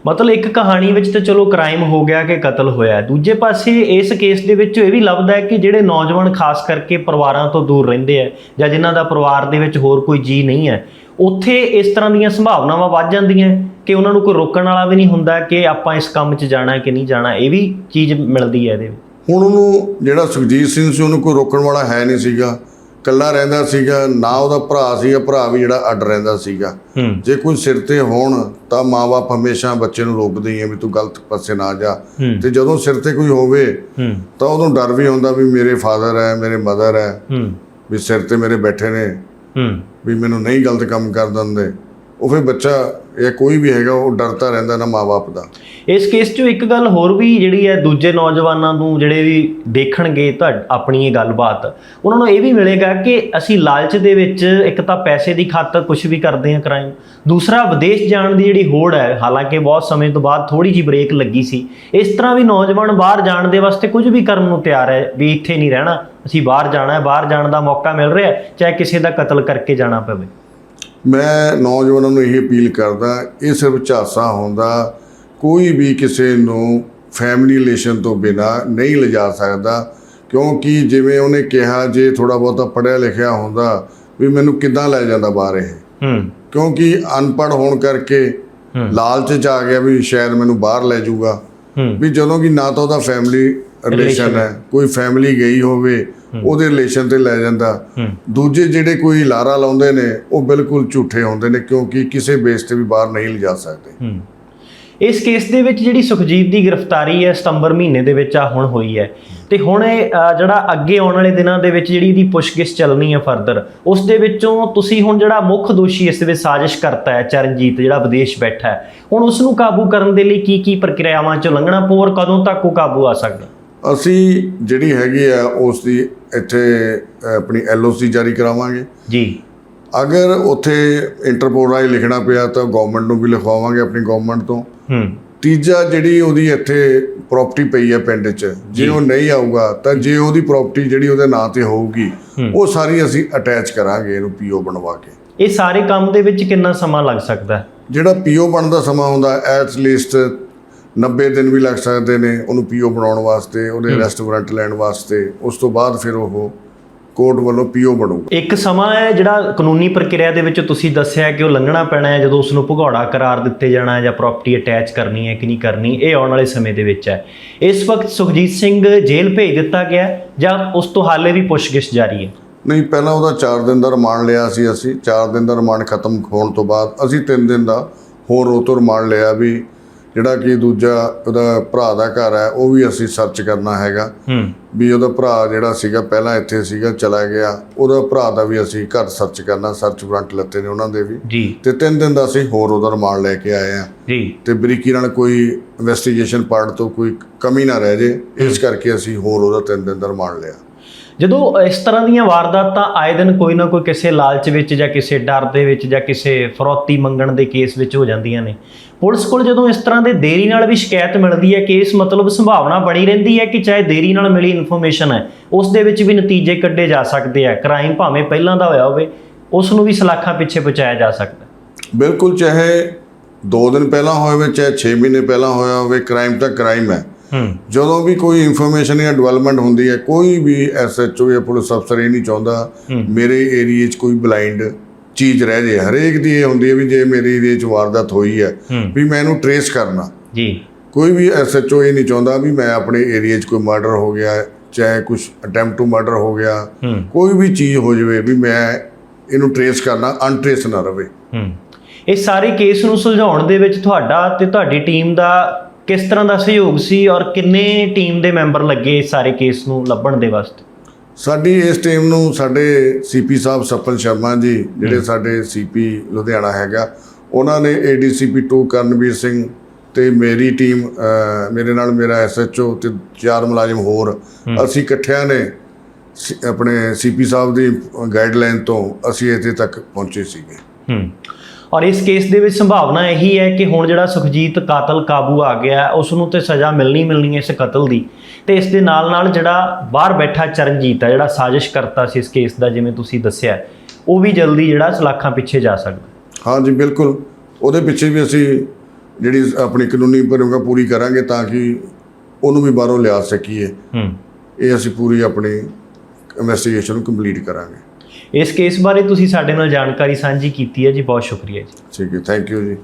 ਮਤਲਬ ਇੱਕ ਕਹਾਣੀ ਵਿੱਚ ਤਾਂ ਚਲੋ ਕ੍ਰਾਈਮ ਹੋ ਗਿਆ ਕਿ ਕਤਲ ਹੋਇਆ ਦੂਜੇ ਪਾਸੇ ਇਸ ਕੇਸ ਦੇ ਵਿੱਚ ਇਹ ਵੀ ਲੱਭਦਾ ਹੈ ਕਿ ਜਿਹੜੇ ਨੌਜਵਾਨ ਖਾਸ ਕਰਕੇ ਪਰਿਵਾਰਾਂ ਤੋਂ ਦੂਰ ਰਹਿੰਦੇ ਆ ਜਾਂ ਜਿਨ੍ਹਾਂ ਦਾ ਪਰਿਵਾਰ ਦੇ ਵਿੱਚ ਹੋਰ ਕੋਈ ਜੀ ਨਹੀਂ ਹੈ, ਉੱਥੇ ਇਸ ਤਰ੍ਹਾਂ ਦੀਆਂ ਸੰਭਾਵਨਾਵਾਂ ਵੱਧ ਜਾਂਦੀਆਂ ਕਿ ਉਹਨਾਂ ਨੂੰ ਕੋਈ ਰੋਕਣ ਵਾਲਾ ਵੀ ਨਹੀਂ ਹੁੰਦਾ ਕਿ ਆਪਾਂ ਇਸ ਕੰਮ 'ਚ ਜਾਣਾ ਕਿ ਨਹੀਂ ਜਾਣਾ, ਇਹ ਵੀ ਚੀਜ਼ ਮਿਲਦੀ ਹੈ ਇਹਦੇ ਵਿੱਚ। ਹੁਣ ਉਹਨੂੰ ਜਿਹੜਾ ਸੁਖਜੀਤ ਸਿੰਘ ਸੀ ਉਹਨੂੰ ਕੋਈ ਰੋਕਣ ਵਾਲਾ ਹੈ ਨਹੀਂ ਸੀਗਾ। ਇਕੱਲਾ ਰਹਿੰਦਾ ਸੀਗਾ ਨਾ ਉਹਦਾ ਭਰਾ ਸੀਗਾ ਭਰਾ ਵੀ ਜਿਹੜਾ ਅੱਡ ਰਹਿੰਦਾ ਸੀਗਾ। ਜੇ ਕੋਈ ਸਿਰ ਤੇ ਹੋਣ ਤਾਂ ਮਾਪੇ ਹਮੇਸ਼ਾ ਬੱਚੇ ਨੂੰ ਰੋਕਦੇ ਹੀ ਆ ਵੀ ਤੂੰ ਗਲਤ ਪਾਸੇ ਨਾ ਜਾ। ਤੇ ਜਦੋਂ ਸਿਰ ਤੇ ਕੋਈ ਹੋਵੇ ਤਾਂ ਉਹਨੂੰ ਡਰ ਵੀ ਹੁੰਦਾ ਵੀ ਮੇਰੇ ਫਾਦਰ ਹੈ ਮੇਰੇ ਮਦਰ ਹੈ। ਵੀ ਸਿਰ ਤੇ ਮੇਰੇ ਬੈਠੇ ਨੇ। ਵੀ ਮੈਨੂੰ ਨਹੀਂ ਗਲਤ ਕੰਮ ਕਰ ਦਿੰਦੇ। ਉਹ ਫਿਰ ਬੱਚਾ ਜਾਂ ਕੋਈ ਵੀ ਹੈਗਾ, ਉਹ ਡਰਦਾ ਰਹਿੰਦਾ ਨਾ ਮਾਪੇ ਦਾ। ਇਸ ਕੇਸ 'ਚੋਂ ਇੱਕ ਗੱਲ ਹੋਰ ਵੀ ਜਿਹੜੀ ਹੈ, ਦੂਜੇ ਨੌਜਵਾਨਾਂ ਨੂੰ ਜਿਹੜੇ ਵੀ ਦੇਖਣਗੇ ਤਾਂ ਆਪਣੀ ਇਹ ਗੱਲਬਾਤ, ਉਹਨਾਂ ਨੂੰ ਇਹ ਵੀ ਮਿਲੇਗਾ ਕਿ ਅਸੀਂ ਲਾਲਚ ਦੇ ਵਿੱਚ ਇੱਕ ਤਾਂ ਪੈਸੇ ਦੀ ਖਾਤਰ ਕੁਝ ਵੀ ਕਰਦੇ ਹਾਂ ਕ੍ਰਾਈਮ ਦੂਸਰਾ ਵਿਦੇਸ਼ ਜਾਣ ਦੀ ਜਿਹੜੀ ਹੋੜ ਹੈ, ਹਾਲਾਂਕਿ ਬਹੁਤ ਸਮੇਂ ਤੋਂ ਬਾਅਦ ਥੋੜੀ ਜਿਹੀ ਬ੍ਰੇਕ ਲੱਗੀ ਸੀ, ਇਸ ਤਰ੍ਹਾਂ ਵੀ ਨੌਜਵਾਨ ਬਾਹਰ ਜਾਣ ਦੇ ਵਾਸਤੇ ਕੁਝ ਵੀ ਕਰਨ ਨੂੰ ਤਿਆਰ ਹੈ, ਵੀ ਇੱਥੇ ਨਹੀਂ ਰਹਿਣਾ, ਅਸੀਂ ਬਾਹਰ ਜਾਣਾ ਹੈ, ਬਾਹਰ ਜਾਣ ਦਾ ਮੌਕਾ ਮਿਲ ਰਿਹਾ ਚਾਹੇ ਕਿਸੇ ਦਾ ਕਤਲ ਕਰਕੇ ਜਾਣਾ ਪਵੇ। ਮੈਂ ਨੌਜਵਾਨਾਂ ਨੂੰ ਇਹ ਅਪੀਲ ਕਰਦਾ ਇਹ ਸਿਰਫ ਝਾਸਾ ਹੁੰਦਾ ਕੋਈ ਵੀ ਕਿਸੇ ਨੂੰ ਫੈਮਿਲੀ ਰਿਲੇਸ਼ਨ ਤੋਂ ਬਿਨਾ ਨਹੀਂ ਲਿਜਾ ਸਕਦਾ ਕਿਉਂਕਿ ਜਿਵੇਂ ਉਹਨੇ ਕਿਹਾ ਜੇ ਥੋੜਾ ਬਹੁਤਾ ਪੜਿਆ ਲਿਖਿਆ ਹੁੰਦਾ ਵੀ ਮੈਨੂੰ ਕਿੱਦਾਂ ਲੈ ਜਾਂਦਾ ਬਾਹਰ ਇਹ? ਹੂੰ। ਕਿਉਂਕਿ ਅਨਪੜ੍ਹ ਹੋਣ ਕਰਕੇ। ਲਾਲਚ ਚ ਆ ਗਿਆ ਵੀ ਸ਼ਾਇਦ ਮੈਨੂੰ ਬਾਹਰ ਲੈ ਜਾਊਗਾ। ਵੀ ਜਦੋਂ ਕਿ ਨਾ ਤਾਂ ਉਹਦਾ ਫੈਮਿਲੀ ਰਿਲੇਸ਼ਨ ਹੈ ਕੋਈ ਫੈਮਿਲੀ ਗਈ ਹੋਵੇ ਉਹਦੇ ਰਿਲੇਸ਼ਨ ਤੇ ਲੈ ਜਾਂਦਾ। ਦੂਜੇ ਜਿਹੜੇ ਕੋਈ ਲਾਰਾ ਲਾਉਂਦੇ ਨੇ ਉਹ ਬਿਲਕੁਲ ਝੂਠੇ ਹੁੰਦੇ ਨੇ ਕਿਉਂਕਿ ਕਿਸੇ ਬੇਸ ਤੇ ਵੀ ਬਾਹਰ ਨਹੀਂ ਲਿਜਾ ਸਕਦੇ। ਇਸ ਕੇਸ ਦੇ ਵਿੱਚ ਜਿਹੜੀ ਸੁਖਜੀਤ ਦੀ ਗ੍ਰਿਫਤਾਰੀ ਹੈ ਸਤੰਬਰ ਮਹੀਨੇ ਦੇ ਵਿੱਚ ਆ ਹੁਣ ਹੋਈ ਹੈ। ਤੇ ਹੁਣ ਇਹ ਜਿਹੜਾ ਅੱਗੇ ਆਉਣ ਵਾਲੇ ਦਿਨਾਂ ਦੇ ਵਿੱਚ ਜਿਹੜੀ ਇਹਦੀ ਪੁੱਛਗਿੱਛ ਚੱਲਣੀ ਹੈ ਫਰਦਰ ਉਸ ਦੇ ਵਿੱਚੋਂ ਤੁਸੀਂ ਹੁਣ ਜਿਹੜਾ ਮੁੱਖ ਦੋਸ਼ੀ ਇਸ ਦੇ ਵਿੱਚ ਸਾਜ਼ਿਸ਼ ਕਰਤਾ ਹੈ ਚਰਨਜੀਤ ਜਿਹੜਾ ਵਿਦੇਸ਼ ਬੈਠਾ ਹੈ ਹੁਣ ਉਸ ਨੂੰ ਕਾਬੂ ਕਰਨ ਦੇ ਲਈ ਕੀ ਕੀ ਪ੍ਰਕਿਰਿਆਵਾਂ ਚੋਂ ਲੰਘਣਾ ਪਊ ਔਰ ਕਦੋਂ ਤੱਕ ਉਹ ਕਾਬੂ ਆ ਸਕਦਾ? ਅਸੀਂ ਜਿਹੜੀ ਹੈਗੀ ਆ ਉਸ ਦੀ ਇੱਥੇ ਆਪਣੀ ਐਲਓਸੀ ਜਾਰੀ ਕਰਾਵਾਂਗੇ। ਜੀ। ਅਗਰ ਉੱਥੇ ਇੰਟਰਪੋਲ ਰਾਹੀਂ ਲਿਖਣਾ ਪਿਆ ਤਾਂ ਗਵਰਨਮੈਂਟ ਨੂੰ ਵੀ ਲਿਖਵਾਵਾਂਗੇ ਆਪਣੀ ਗਵਰਨਮੈਂਟ ਤੋਂ। ਹੂੰ। ਤੀਜਾ ਜਿਹੜੀ ਉਹਦੀ ਇੱਥੇ ਪ੍ਰਾਪਰਟੀ ਪਈ ਹੈ ਪਿੰਡ 'ਚ ਜੇ ਉਹ ਨਹੀਂ ਆਊਗਾ ਤਾਂ ਜੇ ਉਹਦੀ ਪ੍ਰਾਪਰਟੀ ਜਿਹੜੀ ਉਹਦੇ ਨਾਂ ਤੇ ਹੋਊਗੀ ਉਹ ਸਾਰੀ ਅਸੀਂ ਅਟੈਚ ਕਰਾਂਗੇ ਇਹਨੂੰ ਪੀਓ ਬਣਵਾ ਕੇ। ਇਹ ਸਾਰੇ ਕੰਮ ਦੇ ਵਿੱਚ ਕਿੰਨਾ ਸਮਾਂ ਲੱਗ ਸਕਦਾ? ਜਿਹੜਾ ਪੀਓ ਬਣਨ ਦਾ ਸਮਾਂ ਹੁੰਦਾ ਐਟ ਲੀਸਟ 90 ਦਿਨ ਵੀ ਲੱਗ ਸਕਦੇ ਨੇ ਉਹਨੂੰ ਪੀਓ ਬਣਾਉਣ ਵਾਸਤੇ ਉਹਦੇ ਰੈਸਟੋਰੈਂਟ ਲੈਣ ਵਾਸਤੇ ਉਸ ਤੋਂ ਬਾਅਦ ਫਿਰ ਉਹ ਕੋਰਟ ਵੱਲੋਂ ਪੀਓ ਬਣੂਗਾ। ਇੱਕ ਸਮਾਂ ਹੈ ਜਿਹੜਾ ਕਾਨੂੰਨੀ ਪ੍ਰਕਿਰਿਆ ਦੇ ਵਿੱਚ ਤੁਸੀਂ ਦੱਸਿਆ ਕਿ ਉਹ ਲੰਘਣਾ ਪੈਣਾ ਹੈ ਜਦੋਂ ਉਸ ਨੂੰ ਭਗੌੜਾ ਕਰਾਰ ਦਿੱਤੇ ਜਾਣਾ ਹੈ ਜਾਂ ਪ੍ਰਾਪਰਟੀ ਅਟੈਚ ਕਰਨੀ ਹੈ ਕਿ ਨਹੀਂ ਕਰਨੀ ਇਹ ਆਉਣ ਵਾਲੇ ਸਮੇਂ ਦੇ ਵਿੱਚ ਹੈ। ਇਸ ਵਕਤ ਸੁਖਜੀਤ ਸਿੰਘ ਜੇਲ੍ਹ ਭੇਜ ਦਿੱਤਾ ਗਿਆ ਜਾਂ ਉਸ ਤੋਂ ਹਾਲੇ ਵੀ ਪੁੱਛਗਿੱਛ ਜਾਰੀ ਹੈ? ਨਹੀਂ ਪਹਿਲਾਂ ਉਹਦਾ 4 ਦਿਨ ਦਾ ਰਿਮਾਂਡ ਲਿਆ ਸੀ ਅਸੀਂ। 4 ਦਿਨ ਦਾ ਰਿਮਾਂਡ ਖਤਮ ਹੋਣ ਤੋਂ ਬਾਅਦ ਅਸੀਂ 3 ਦਿਨ ਦਾ ਹੋਰ ਉਹ ਤੋਂ ਰਿਮਾਂਡ ਲਿਆ ਵੀ ਜਿਹੜਾ ਕਿ ਦੂਜਾ ਉਹਦਾ ਭਰਾ ਦਾ ਘਰ ਹੈ ਉਹ ਵੀ ਅਸੀਂ ਸਰਚ ਕਰਨਾ ਹੈਗਾ। ਹੂੰ। ਵੀ ਉਹਦਾ ਭਰਾ ਜਿਹੜਾ ਸੀਗਾ ਪਹਿਲਾਂ ਇੱਥੇ ਸੀਗਾ ਚਲਾ ਗਿਆ। ਉਹਦਾ ਭਰਾ ਦਾ ਵੀ ਅਸੀਂ ਘਰ ਸਰਚ ਕਰਨਾ ਸਰਚ ਵਾਰੰਟ ਲੱਤੇ ਨੇ ਉਹਨਾਂ ਦੇ ਵੀ। ਤੇ 3 ਦਿਨ ਦਾ ਅਸੀਂ ਹੋਰ ਉਹਦਾ ਰਿਮਾਂਡ ਲੈ ਕੇ ਆਏ ਆ ਜੀ। ਤੇ ਬਰੀਕੀ ਨਾਲ ਕੋਈ ਇਨਵੈਸਟੀਗੇਸ਼ਨ ਪਾਰਟ ਤੋਂ ਕੋਈ ਕਮੀ ਨਾ ਰਹਿ ਜੇ। ਇਸ ਕਰਕੇ ਅਸੀਂ ਹੋਰ ਉਹਦਾ 3 ਦਿਨ ਦਾ ਰਿਮਾਂਡ ਲਿਆ। ਜਦੋਂ ਇਸ ਤਰ੍ਹਾਂ ਦੀਆਂ ਵਾਰਦਾਤਾਂ ਆਏ ਦਿਨ ਕੋਈ ਨਾ ਕੋਈ ਕਿਸੇ ਲਾਲਚ ਵਿੱਚ ਜਾਂ ਕਿਸੇ ਡਰ ਦੇ ਵਿੱਚ ਜਾਂ ਕਿਸੇ ਫਰੋਤੀ ਮੰਗਣ ਦੇ ਕੇਸ ਵਿੱਚ ਹੋ ਜਾਂਦੀਆਂ ਨੇ। ਪੁਲਿਸ ਕੋਲ ਜਦੋਂ ਇਸ ਤਰ੍ਹਾਂ ਦੇ ਦੇਰੀ ਨਾਲ ਵੀ ਸ਼ਿਕਾਇਤ ਮਿਲਦੀ ਹੈ, ਕੇਸ ਮਤਲਬ ਸੰਭਾਵਨਾ ਬਣੀ ਰਹਿੰਦੀ ਹੈ ਕਿ ਚਾਹੇ ਦੇਰੀ ਨਾਲ ਮਿਲੀ ਇਨਫੋਰਮੇਸ਼ਨ ਹੈ, ਉਸ ਦੇ ਵਿੱਚ ਵੀ ਨਤੀਜੇ ਕੱਢੇ ਜਾ ਸਕਦੇ ਆ ਕ੍ਰਾਈਮ ਭਾਵੇਂ ਪਹਿਲਾਂ ਦਾ ਹੋਇਆ ਹੋਵੇ, ਉਸ ਨੂੰ ਵੀ ਸਲਾਖਾਂ ਪਿੱਛੇ ਪਹੁੰਚਾਇਆ ਜਾ ਸਕਦਾ ਬਿਲਕੁਲ, ਚਾਹੇ 2 ਦਿਨ ਪਹਿਲਾਂ ਹੋਇਆ ਹੋਵੇ, ਚਾਹੇ 6 ਮਹੀਨੇ ਪਹਿਲਾਂ ਹੋਇਆ ਹੋਵੇ, ਕ੍ਰਾਈਮ ਤਾਂ ਕ੍ਰਾਈਮ ਹੈ। ਜਦੋਂ ਵੀ ਕੋਈ ਇਨਫੋਰਮੇਸ਼ਨ ਜਾਂ ਡਿਵੈਲਪਮੈਂਟ ਹੁੰਦੀ ਹੈ ਕੋਈ ਵੀ ਐਸਐਚਓ ਜਾਂ ਪੁਲਿਸ ਅਫਸਰ ਇਹ ਨਹੀਂ ਚਾਹੁੰਦਾ ਮੇਰੇ ਏਰੀਏ 'ਚ ਕੋਈ ਬਲਾਈਂਡ ਚੀਜ਼ ਰਹਿ ਜੇ। ਹਰੇਕ ਦੀ ਇਹ ਹੁੰਦੀ ਹੈ ਵੀ ਜੇ ਮੇਰੇ ਏਰੀਏ 'ਚ ਵਾਰਦਾਤ ਹੋਈ ਹੈ। ਵੀ ਮੈਂ ਇਹਨੂੰ ਟਰੇਸ ਕਰਨਾ। ਜੀ। ਕੋਈ ਵੀ ਐਸਐਚਓ ਇਹ ਨਹੀਂ ਚਾਹੁੰਦਾ ਵੀ ਮੈਂ ਆਪਣੇ ਏਰੀਏ 'ਚ ਕੋਈ ਮਰਡਰ ਹੋ ਗਿਆ ਚਾਹੇ ਕੁਝ ਅਟੈਂਪਟ ਟੂ ਮਰਡਰ ਹੋ ਗਿਆ। ਕੋਈ ਵੀ ਚੀਜ਼ ਹੋ ਜਾਵੇ ਵੀ ਮੈਂ ਇਹਨੂੰ ਟਰੇਸ ਕਰਨਾ ਅਨਟਰੇਸ ਨਾ ਰਵੇ। ਹੂੰ। ਇਹ ਸਾਰੇ ਕੇਸ ਨੂੰ ਸੁਲਝਾਉਣ ਦੇ ਵਿੱਚ ਤੁਹਾਡਾ ਤੇ ਤੁਹਾਡੀ ਟੀਮ ਦਾ ਕਿਸ ਤਰ੍ਹਾਂ ਦਾ ਸਹਿਯੋਗ ਸੀ ਔਰ ਕਿੰਨੇ ਟੀਮ ਦੇ ਮੈਂਬਰ ਲੱਗੇ ਇਸ ਸਾਰੇ ਕੇਸ ਨੂੰ ਲੱਭਣ ਦੇ ਵਾਸਤੇ? ਸਾਡੀ ਇਸ ਟੀਮ ਨੂੰ ਸਾਡੇ ਸੀਪੀ ਸਾਹਿਬ ਸਪਨ ਸ਼ਰਮਾ ਜੀ ਜਿਹੜੇ ਸਾਡੇ ਸੀਪੀ ਲੁਧਿਆਣਾ ਹੈਗਾ ਉਹਨਾਂ ਨੇ ਏਡੀਸੀਪੀ 2 ਕਰਨਵੀਰ ਸਿੰਘ ਤੇ ਮੇਰੀ ਟੀਮ ਮੇਰੇ ਨਾਲ ਮੇਰਾ ਐਸਐਚਓ ਤੇ ਚਾਰ ਮੁਲਾਜ਼ਮ ਹੋਰ ਅਸੀਂ ਇਕੱਠਿਆਂ ਨੇ ਆਪਣੇ ਸੀਪੀ ਸਾਹਿਬ ਦੀ ਗਾਈਡਲਾਈਨ ਤੋਂ ਅਸੀਂ ਇੱਥੇ ਤੱਕ ਪਹੁੰਚੇ ਸੀਗੇ। ਹੂੰ। ਔਰ ਇਸ ਕੇਸ ਦੇ ਵਿੱਚ ਸੰਭਾਵਨਾ ਇਹੀ ਹੈ ਕਿ ਹੁਣ ਜਿਹੜਾ ਸੁਖਜੀਤ ਕਾਤਲ ਕਾਬੂ ਆ ਗਿਆ ਉਸ ਨੂੰ ਤੇ ਸਜ਼ਾ ਮਿਲਣੀ ਮਿਲਣੀ ਹੈ ਇਸ ਕਤਲ ਦੀ। ਤੇ ਇਸ ਦੇ ਨਾਲ ਨਾਲ ਜਿਹੜਾ ਬਾਹਰ ਬੈਠਾ ਚਰਨਜੀਤ ਹੈ ਜਿਹੜਾ ਸਾਜ਼ਿਸ਼ ਕਰਤਾ ਸੀ ਇਸ ਕੇਸ ਦਾ ਜਿਵੇਂ ਤੁਸੀਂ ਦੱਸਿਆ ਉਹ ਵੀ ਜਲਦੀ ਜਿਹੜਾ ਸਲਾਖਾਂ ਪਿੱਛੇ ਜਾ ਸਕਦਾ। ਹਾਂ ਜੀ ਬਿਲਕੁਲ। ਉਹਦੇ ਪਿੱਛੇ ਵੀ ਅਸੀਂ ਜਿਹੜੀ ਆਪਣੀ ਕਾਨੂੰਨੀ ਪ੍ਰਕਿਰਿਆ ਪੂਰੀ ਕਰਾਂਗੇ ਤਾਂ ਕਿ ਉਹਨੂੰ ਵੀ ਬਾਹਰੋਂ ਲਿਆ ਸਕੀਏ। ਹੂੰ। ਇਹ ਅਸੀਂ ਪੂਰੀ ਆਪਣੀ ਇਨਵੈਸਟੀਗੇਸ਼ਨ ਨੂੰ ਕੰਪਲੀਟ ਕਰਾਂਗੇ। ਇਸ ਕੇਸ ਬਾਰੇ ਤੁਸੀਂ ਸਾਡੇ ਨਾਲ ਜਾਣਕਾਰੀ ਸਾਂਝੀ ਕੀਤੀ ਹੈ ਜੀ, ਬਹੁਤ ਸ਼ੁਕਰੀਆ ਜੀ। ਠੀਕ ਹੈ ਥੈਂਕ ਯੂ ਜੀ।